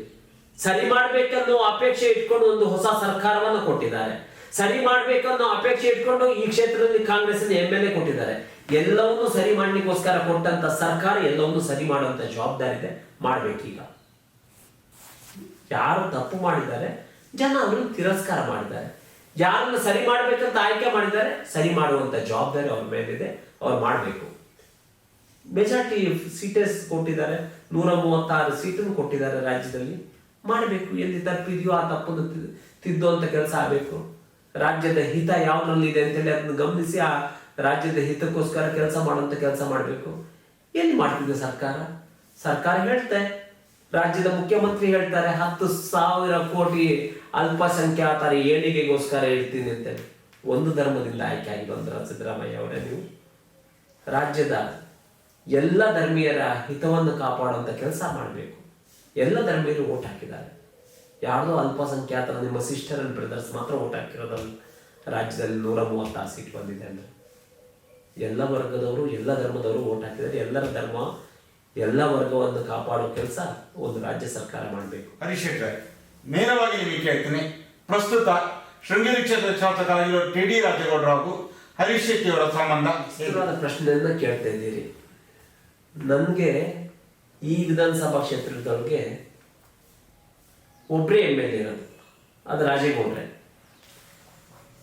ಸರಿ ಮಾಡ್ಬೇಕನ್ನೋ ಅಪೇಕ್ಷೆ ಇಟ್ಕೊಂಡು ಒಂದು ಹೊಸ ಸರ್ಕಾರವನ್ನು ಕೊಟ್ಟಿದ್ದಾರೆ. ಸರಿ ಮಾಡ್ಬೇಕನ್ನೋ ಅಪೇಕ್ಷೆ ಇಟ್ಕೊಂಡು ಈ ಕ್ಷೇತ್ರದಲ್ಲಿ ಕಾಂಗ್ರೆಸ್ನ ಎಂ ಎಲ್ ಎ ಕೊಟ್ಟಿದ್ದಾರೆ. ಎಲ್ಲವನ್ನೂ ಸರಿ ಮಾಡಲಿಕ್ಕೋಸ್ಕರ ಕೊಟ್ಟಂತ ಸರ್ಕಾರ ಎಲ್ಲವನ್ನೂ ಸರಿ ಮಾಡುವಂತ ಜವಾಬ್ದಾರಿ ಇದೆ ಮಾಡ್ಬೇಕೀಗ. ಯಾರು ತಪ್ಪು ಮಾಡಿದ್ದಾರೆ, ಜನ ಅವರನ್ನು ತಿರಸ್ಕಾರ ಮಾಡಿದ್ದಾರೆ. ಯಾರನ್ನು ಸರಿ ಮಾಡಬೇಕಂತ ಆಯ್ಕೆ ಮಾಡಿದ್ದಾರೆ, ಸರಿ ಮಾಡುವಂತ ಜವಾಬ್ದಾರಿ ಅವ್ರ ಮೇಲಿದೆ, ಅವ್ರು ಮಾಡಬೇಕು. ಮೆಜಾರಿಟಿ ಸೀಟಸ್ ಕೊಟ್ಟಿದ್ದಾರೆ ನೂರ ಮೂವತ್ತಾರು ಸೀಟನ್ನು ಕೊಟ್ಟಿದ್ದಾರೆ ರಾಜ್ಯದಲ್ಲಿ. ಮಾಡಬೇಕು, ಎಲ್ಲಿ ತಪ್ಪಿದೆಯೋ ಆ ತಪ್ಪನ್ನು ತಿದ್ದುವಂಥ ಕೆಲಸ ಆಗಬೇಕು. ರಾಜ್ಯದ ಹಿತ ಯಾವ್ದ್ರಲ್ಲಿದೆ ಅಂತೇಳಿ ಅದನ್ನು ಗಮನಿಸಿ, ಆ ರಾಜ್ಯದ ಹಿತಕ್ಕೋಸ್ಕರ ಕೆಲಸ ಮಾಡುವಂಥ ಕೆಲಸ ಮಾಡಬೇಕು. ಎಲ್ಲಿ ಮಾಡ್ತಿದೆ ಸರ್ಕಾರ? ಸರ್ಕಾರ ಹೇಳ್ತೆ ರಾಜ್ಯದ ಮುಖ್ಯಮಂತ್ರಿ ಹೇಳ್ತಾರೆ ಹತ್ತು ಸಾವಿರ ಕೋಟಿ ಅಲ್ಪಸಂಖ್ಯಾತರ ಏಳಿಗೆಗೋಸ್ಕರ ಹೇಳ್ತೀನಿ ಅಂತ ಒಂದು ಧರ್ಮದಿಂದ ಆಯ್ಕೆ ಆಗಿ ಬಂದ್ರ ಸಿದ್ದರಾಮಯ್ಯ ಅವರೇ ನೀವು. ರಾಜ್ಯದ ಎಲ್ಲ ಧರ್ಮೀಯರ ಹಿತವನ್ನು ಕಾಪಾಡುವಂತ ಕೆಲಸ ಮಾಡಬೇಕು. ಎಲ್ಲ ಧರ್ಮೀಯರು ಓಟ್ ಹಾಕಿದ್ದಾರೆ. ಯಾರ್ದೋ ಅಲ್ಪಸಂಖ್ಯಾತರ ನಿಮ್ಮ ಸಿಸ್ಟರ್ ಅಂಡ್ ಬ್ರದರ್ಸ್ ಮಾತ್ರ ಓಟ್ ಹಾಕಿರೋದಲ್ಲ. ರಾಜ್ಯದಲ್ಲಿ ನೂರ ಮೂವತ್ತಾರು ಸೀಟ್ ಬಂದಿದೆ ಅಂದ್ರೆ. ಎಲ್ಲ ವರ್ಗದವರು, ಎಲ್ಲ ಧರ್ಮದವರು ಓಟ್ ಹಾಕಿದ್ದಾರೆ. ಎಲ್ಲರ ಧರ್ಮ ಎಲ್ಲ ವರ್ಗವನ್ನು ಕಾಪಾಡೋ ಕೆಲಸ ಒಂದು ರಾಜ್ಯ ಸರ್ಕಾರ ಮಾಡಬೇಕು. ಹರೀಶ್ ನೇರವಾಗಿ ನಿಮಗೆ ಕೇಳ್ತೀನಿ. ಪ್ರಸ್ತುತ ಶೃಂಗೇರಿ ಕ್ಷೇತ್ರದ ಶಾಸಕರಾಗಿರುವ ಟಿ ಡಿ ರಾಜೇಗೌಡರು ಹಾಗೂ ಹರೀಶ್ ಶೆಟ್ಟಿ ಅವರ ಸಂಬಂಧ. ವಿಸ್ತಾರವಾದ ಪ್ರಶ್ನೆಯನ್ನ ಕೇಳ್ತಾ ಇದ್ದೀರಿ. ನಮಗೆ ಈ ವಿಧಾನಸಭಾ ಕ್ಷೇತ್ರದವ್ರಿಗೆ ಒಬ್ಬರೇ ಎಂ ಎಲ್ ಎ ಇರೋದು. ಅದು ರಾಜೇಗೌಡ್ರೆ.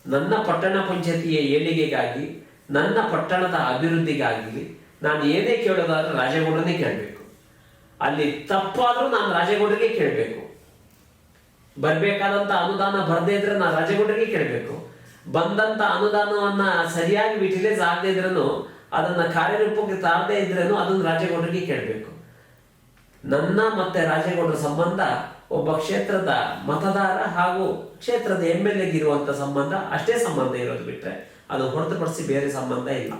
ನನ್ನ ಪಟ್ಟಣ ಪಂಚಾಯತಿಯ ಏಳಿಗೆಗಾಗಿ ನನ್ನ ಪಟ್ಟಣದ ಅಭಿವೃದ್ಧಿಗಾಗಿ ನಾನು ಏನೇ ಕೇಳೋದಾದ್ರೂ ರಾಜೇಗೌಡರನ್ನೇ ಕೇಳಬೇಕು. ಅಲ್ಲಿ ತಪ್ಪಾದರೂ ನಾನು ರಾಜೇಗೌಡರಿಗೆ ಕೇಳಬೇಕು. ಬರಬೇಕಾದಂಥ ಅನುದಾನ ಬರದೇ ಇದ್ರೆ ನಾನು ರಾಜೇಗೌಡರಿಗೆ ಕೇಳಬೇಕು. ಬಂದಂತ ಅನುದಾನವನ್ನ ಸರಿಯಾಗಿ ಯುಟಿಲೈಸ್ ಆಗದೇ ಇದ್ರೂ ಅದನ್ನ ಕಾರ್ಯರೂಪಕ್ಕೆ ತಾರದೇ ಇದ್ರೂ ಅದನ್ನು ರಾಜೇಗೌಡರಿಗೆ ಕೇಳಬೇಕು. ನನ್ನ ಮತ್ತೆ ರಾಜೇಗೌಡರ ಸಂಬಂಧ ಒಬ್ಬ ಕ್ಷೇತ್ರದ ಮತದಾರ ಹಾಗೂ ಕ್ಷೇತ್ರದ ಎಂ ಎಲ್ ಇರುವಂತ ಸಂಬಂಧ ಅಷ್ಟೇ ಸಂಬಂಧ ಇರೋದು ಬಿಟ್ರೆ ಅದು ಹೊರತುಪಡಿಸಿ ಬೇರೆ ಸಂಬಂಧ ಇಲ್ಲ.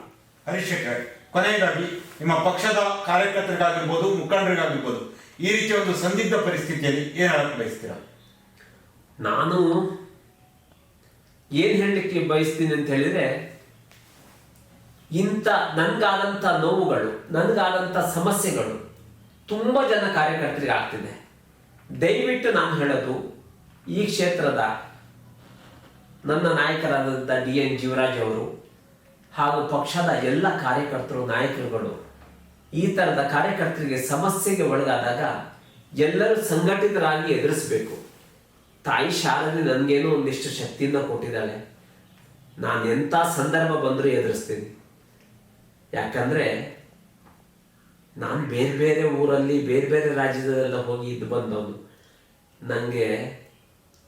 ಕೊನೆಯದಾಗಿ, ನಿಮ್ಮ ಪಕ್ಷದ ಕಾರ್ಯಕರ್ತರಿಗಾಗಿರ್ಬೋದು, ಮುಖಂಡರಿಗಾಗಿರ್ಬೋದು, ಈ ರೀತಿಯ ಒಂದು ಸಂದಿಗ್ಧ ಪರಿಸ್ಥಿತಿಯಲ್ಲಿ ಏನ್ ಹೇಳಕ್ ಬಯಸ್ತೀರಾ? ನಾನು ಏನ್ ಹೇಳಲಿಕ್ಕೆ ಬಯಸ್ತೀನಿ ಅಂತ ಹೇಳಿದ್ರೆ, ಇಂಥ ನನ್ಗಾದಂಥ ನೋವುಗಳು, ನನ್ಗಾದಂಥ ಸಮಸ್ಯೆಗಳು ತುಂಬಾ ಜನ ಕಾರ್ಯಕರ್ತರಿಗೆ ಆಗ್ತಿದೆ. ದಯವಿಟ್ಟು ನಾನು ಹೇಳೋದು, ಈ ಕ್ಷೇತ್ರದ ನನ್ನ ನಾಯಕರಾದಂಥ ಡಿ ಎನ್ ಜೀವರಾಜ್ ಅವರು ಹಾಗೂ ಪಕ್ಷದ ಎಲ್ಲ ಕಾರ್ಯಕರ್ತರು, ನಾಯಕರುಗಳು ಈ ತರದ ಕಾರ್ಯಕರ್ತರಿಗೆ ಸಮಸ್ಯೆಗೆ ಒಳಗಾದಾಗ ಎಲ್ಲರೂ ಸಂಘಟಿತರಾಗಿ ಎದುರಿಸಬೇಕು. ತಾಯಿ ಶಾಲೆಯಲ್ಲಿ ನನಗೇನೋ ಒಂದಿಷ್ಟು ಶಕ್ತಿಯಿಂದ ಕೊಟ್ಟಿದ್ದಾಳೆ. ನಾನು ಎಂಥ ಸಂದರ್ಭ ಬಂದರೂ ಎದುರಿಸ್ತೀನಿ. ಯಾಕಂದ್ರೆ ನಾನು ಬೇರೆ ಬೇರೆ ಊರಲ್ಲಿ, ಬೇರೆ ಬೇರೆ ರಾಜ್ಯದಲ್ಲೆಲ್ಲ ಹೋಗಿ ಇದು ಬಂದವನು. ನನಗೆ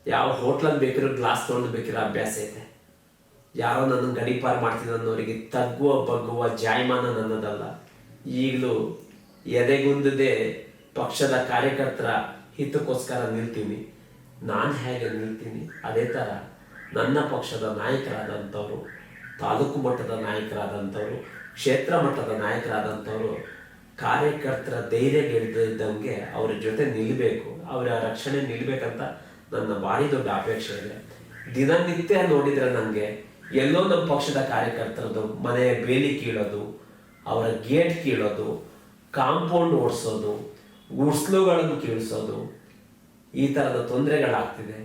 ಯಾವ ಹೋಟ್ಲಲ್ಲಿ ಬೇಕಿರೋ ಗ್ಲಾಸ್ ತೊಗೊಂಡು ಬೇಕಿರೋ ಅಭ್ಯಾಸ ಐತೆ. ಯಾರೋ ನನ್ನ ಗಡಿಪಾರು ಮಾಡ್ತೀನಿ ಅನ್ನೋರಿಗೆ ತಗ್ಗುವ ಬಗ್ಗುವ ಜಾಯಮಾನ ನನ್ನದಲ್ಲ. ಈಗಲೂ ಎದೆಗುಂದದೆ ಪಕ್ಷದ ಕಾರ್ಯಕರ್ತರ ಹಿತಕ್ಕೋಸ್ಕರ ನಿಲ್ತೀನಿ. ನಾನು ಹೇಗೆ ನಿಲ್ತೀನಿ? ಅದೇ ಥರ ನನ್ನ ಪಕ್ಷದ ನಾಯಕರಾದಂಥವರು, ತಾಲೂಕು ಮಟ್ಟದ ನಾಯಕರಾದಂಥವರು, ಕ್ಷೇತ್ರ ಮಟ್ಟದ ನಾಯಕರಾದಂಥವರು ಕಾರ್ಯಕರ್ತರ ಧೈರ್ಯ ಅವರ ಅವ್ರ ಜೊತೆ ನಿಲ್ಲಬೇಕು ಅವರ ರಕ್ಷಣೆ ನಿಲ್ಲಬೇಕಂತ ನನ್ನ ಭಾರಿ ದೊಡ್ಡ ಅಪೇಕ್ಷೆ ಇದೆ. ದಿನನಿತ್ಯ ನೋಡಿದರೆ ನನಗೆ ಎಲ್ಲೋ ನಮ್ಮ ಪಕ್ಷದ ಕಾರ್ಯಕರ್ತರದು ಮನೆಯ ಬೇಲಿ ಕೀಳೋದು, ಅವರ ಗೇಟ್ ಕೀಳೋದು, ಕಾಂಪೌಂಡ್ ಓಡಿಸೋದು ಗುಡ್ಸ್ಲುಗಳನ್ನು ಕೀಳಿಸೋದು, ಈ ಥರದ ತೊಂದರೆಗಳಾಗ್ತಿದೆ.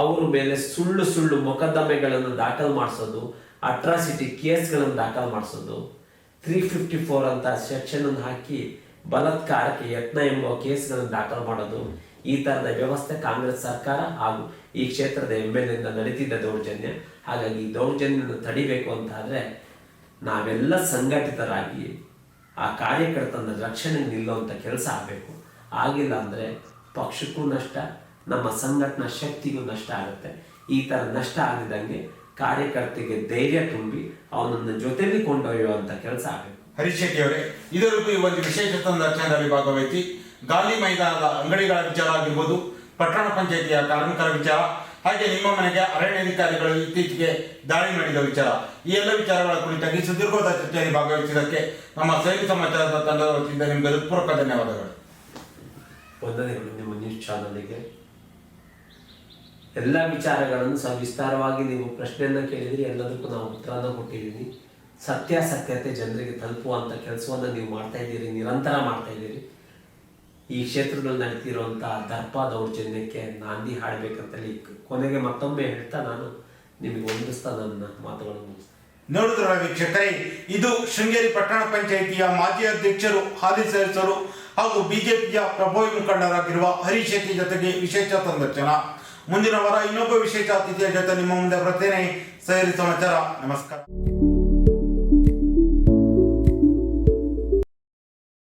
ಅವ್ರ ಮೇಲೆ ಸುಳ್ಳು ಸುಳ್ಳು ಮೊಕದ್ದಮೆಗಳನ್ನು ದಾಖಲು ಮಾಡಿಸೋದು, ಅಟ್ರಾಸಿಟಿ ಕೇಸ್ಗಳನ್ನು ದಾಖಲು ಮಾಡಿಸೋದು ತ್ರೀ ಫಿಫ್ಟಿ ಫೋರ್ ಅಂತ ಸೆಕ್ಷನ್ ಅನ್ನು ಹಾಕಿ ಬಲತ್ಕಾರಕ್ಕೆ ಯತ್ನ ಎಂಬ ಕೇಸ್ಗಳನ್ನು ದಾಖಲು ಮಾಡೋದು, ಈ ತರದ ವ್ಯವಸ್ಥೆ ಕಾಂಗ್ರೆಸ್ ಸರ್ಕಾರ ಹಾಗೂ ಈ ಕ್ಷೇತ್ರದ ಎಂ ಎಲ್ ಎಂದ ನಡೀತಿದ್ದ ದೌರ್ಜನ್ಯ. ಹಾಗಾಗಿ ದೌರ್ಜನ್ಯವನ್ನು ತಡಿಬೇಕು ಅಂತ ಆದರೆ ನಾವೆಲ್ಲ ಸಂಘಟಿತರಾಗಿ ಆ ಕಾರ್ಯಕರ್ತನ ರಕ್ಷಣೆ ನಿಲ್ಲುವಂಥ ಕೆಲಸ ಆಗಬೇಕು. ಆಗಿಲ್ಲ ಅಂದರೆ ಪಕ್ಷಕ್ಕೂ ನಷ್ಟ, ನಮ್ಮ ಸಂಘಟನಾ ಶಕ್ತಿಗೂ ನಷ್ಟ ಆಗುತ್ತೆ. ಈ ಥರ ನಷ್ಟ ಆಗದಂಗೆ ಕಾರ್ಯಕರ್ತಿಗೆ ಧೈರ್ಯ ತುಂಬಿ ಅವನನ್ನು ಜೊತೆಲಿ ಕೊಂಡೊಯ್ಯುವಂಥ ಕೆಲಸ ಆಗಬೇಕು. ಹರೀಶ್ ಶೆಟ್ಟಿ ಅವರೇ ಇದರಲ್ಲೂ ಒಂದು ವಿಶೇಷ ಸಂದರ್ಶನದಲ್ಲಿ ಭಾಗವಹಿಸಿ ಗಾಲಿ ಮೈದಾನದ ಅಂಗಡಿಗಳ ವಿಚಾರ ಆಗಿರ್ಬೋದು, ಪಟ್ಟಣ ಪಂಚಾಯಿತಿಯ ಕಾರ್ಮಿಕರ ವಿಚಾರ ಹಾಗೆ ನಿಮ್ಮ ಮನೆಗೆ ಅರಣ್ಯಾಧಿಕಾರಿಗಳು ಇತ್ತೀಚೆಗೆ ದಾಳಿ ಮಾಡಿದ ವಿಚಾರ. ಈ ಎಲ್ಲ ವಿಚಾರಗಳ ಕುರಿತಾಗಿ ಸುದೀರ್ಘವಾದ ಚರ್ಚೆಯಲ್ಲಿ ಭಾಗವಹಿಸಿದ್ದಕ್ಕೆ ನಮ್ಮ ಸೈನಿಕ ಸಮಾಚಾರದ ತಂಡದ ವತಿಯಿಂದ ನಿಮಗೆ ಹೃತ್ಪೂರ್ವಕ ಧನ್ಯವಾದಗಳು. ವಂದನೆಗಳು ನಿಮ್ಮ ನ್ಯೂಸ್ ಚಾನಲ್ಗೆ ಎಲ್ಲ ವಿಚಾರಗಳನ್ನು ಸವಿಸ್ತಾರವಾಗಿ ನೀವು ಪ್ರಶ್ನೆಯನ್ನ ಕೇಳಿದ್ರಿ, ಎಲ್ಲದಕ್ಕೂ ನಾವು ಉತ್ತರನ ಕೊಟ್ಟಿದ್ದೀನಿ ಸತ್ಯಾಸತ್ಯತೆ ಜನರಿಗೆ ತಲುಪುವಂಥ ಕೆಲಸವನ್ನು ನೀವು ಮಾಡ್ತಾ ಇದ್ದೀರಿ, ನಿರಂತರ ಮಾಡ್ತಾ ಇದ್ದೀರಿ. ಈ ಕ್ಷೇತ್ರದಲ್ಲಿ ನಡೀತಿರುವಂತಹ ದರ್ಪ ದೌರ್ಜನ್ಯಕ್ಕೆ ನಾಂದಿ ಹಾಡಬೇಕಂತೇಳಿ ಕೊನೆಗೆ ಮತ್ತೊಮ್ಮೆ ಹೇಳ್ತಾ ನಾನು ನಿಮಗೆ ಹೊಂದಿಸ್ತಾ ನನ್ನ ಮಾತುಗಳನ್ನು ನೋಡಿದ್ರ ವೀಕ್ಷಕರೇ, ಇದು ಶೃಂಗೇರಿ ಪಟ್ಟಣ ಪಂಚಾಯಿತಿಯ ಮಾಜಿ ಅಧ್ಯಕ್ಷರು, ಹಾಲಿ ಸದಸ್ಯರು ಹಾಗೂ ಬಿಜೆಪಿಯ ಪ್ರಭಾವಿ ಮುಖಂಡರಾಗಿರುವ ಹರೀಶ್ ಶೆಟ್ಟಿ ಜೊತೆಗೆ ವಿಶೇಷ ಸಂದರ್ಶನ. ಮುಂದಿನ ವಾರ ಇನ್ನೊಬ್ಬ ವಿಶೇಷ ಅತಿಥಿಯ ಜೊತೆ ನಿಮ್ಮ ಮುಂದೆ ಬರ್ತೇನೆ ಸಹರಿ ಸಮಾಚಾರ, ನಮಸ್ಕಾರ.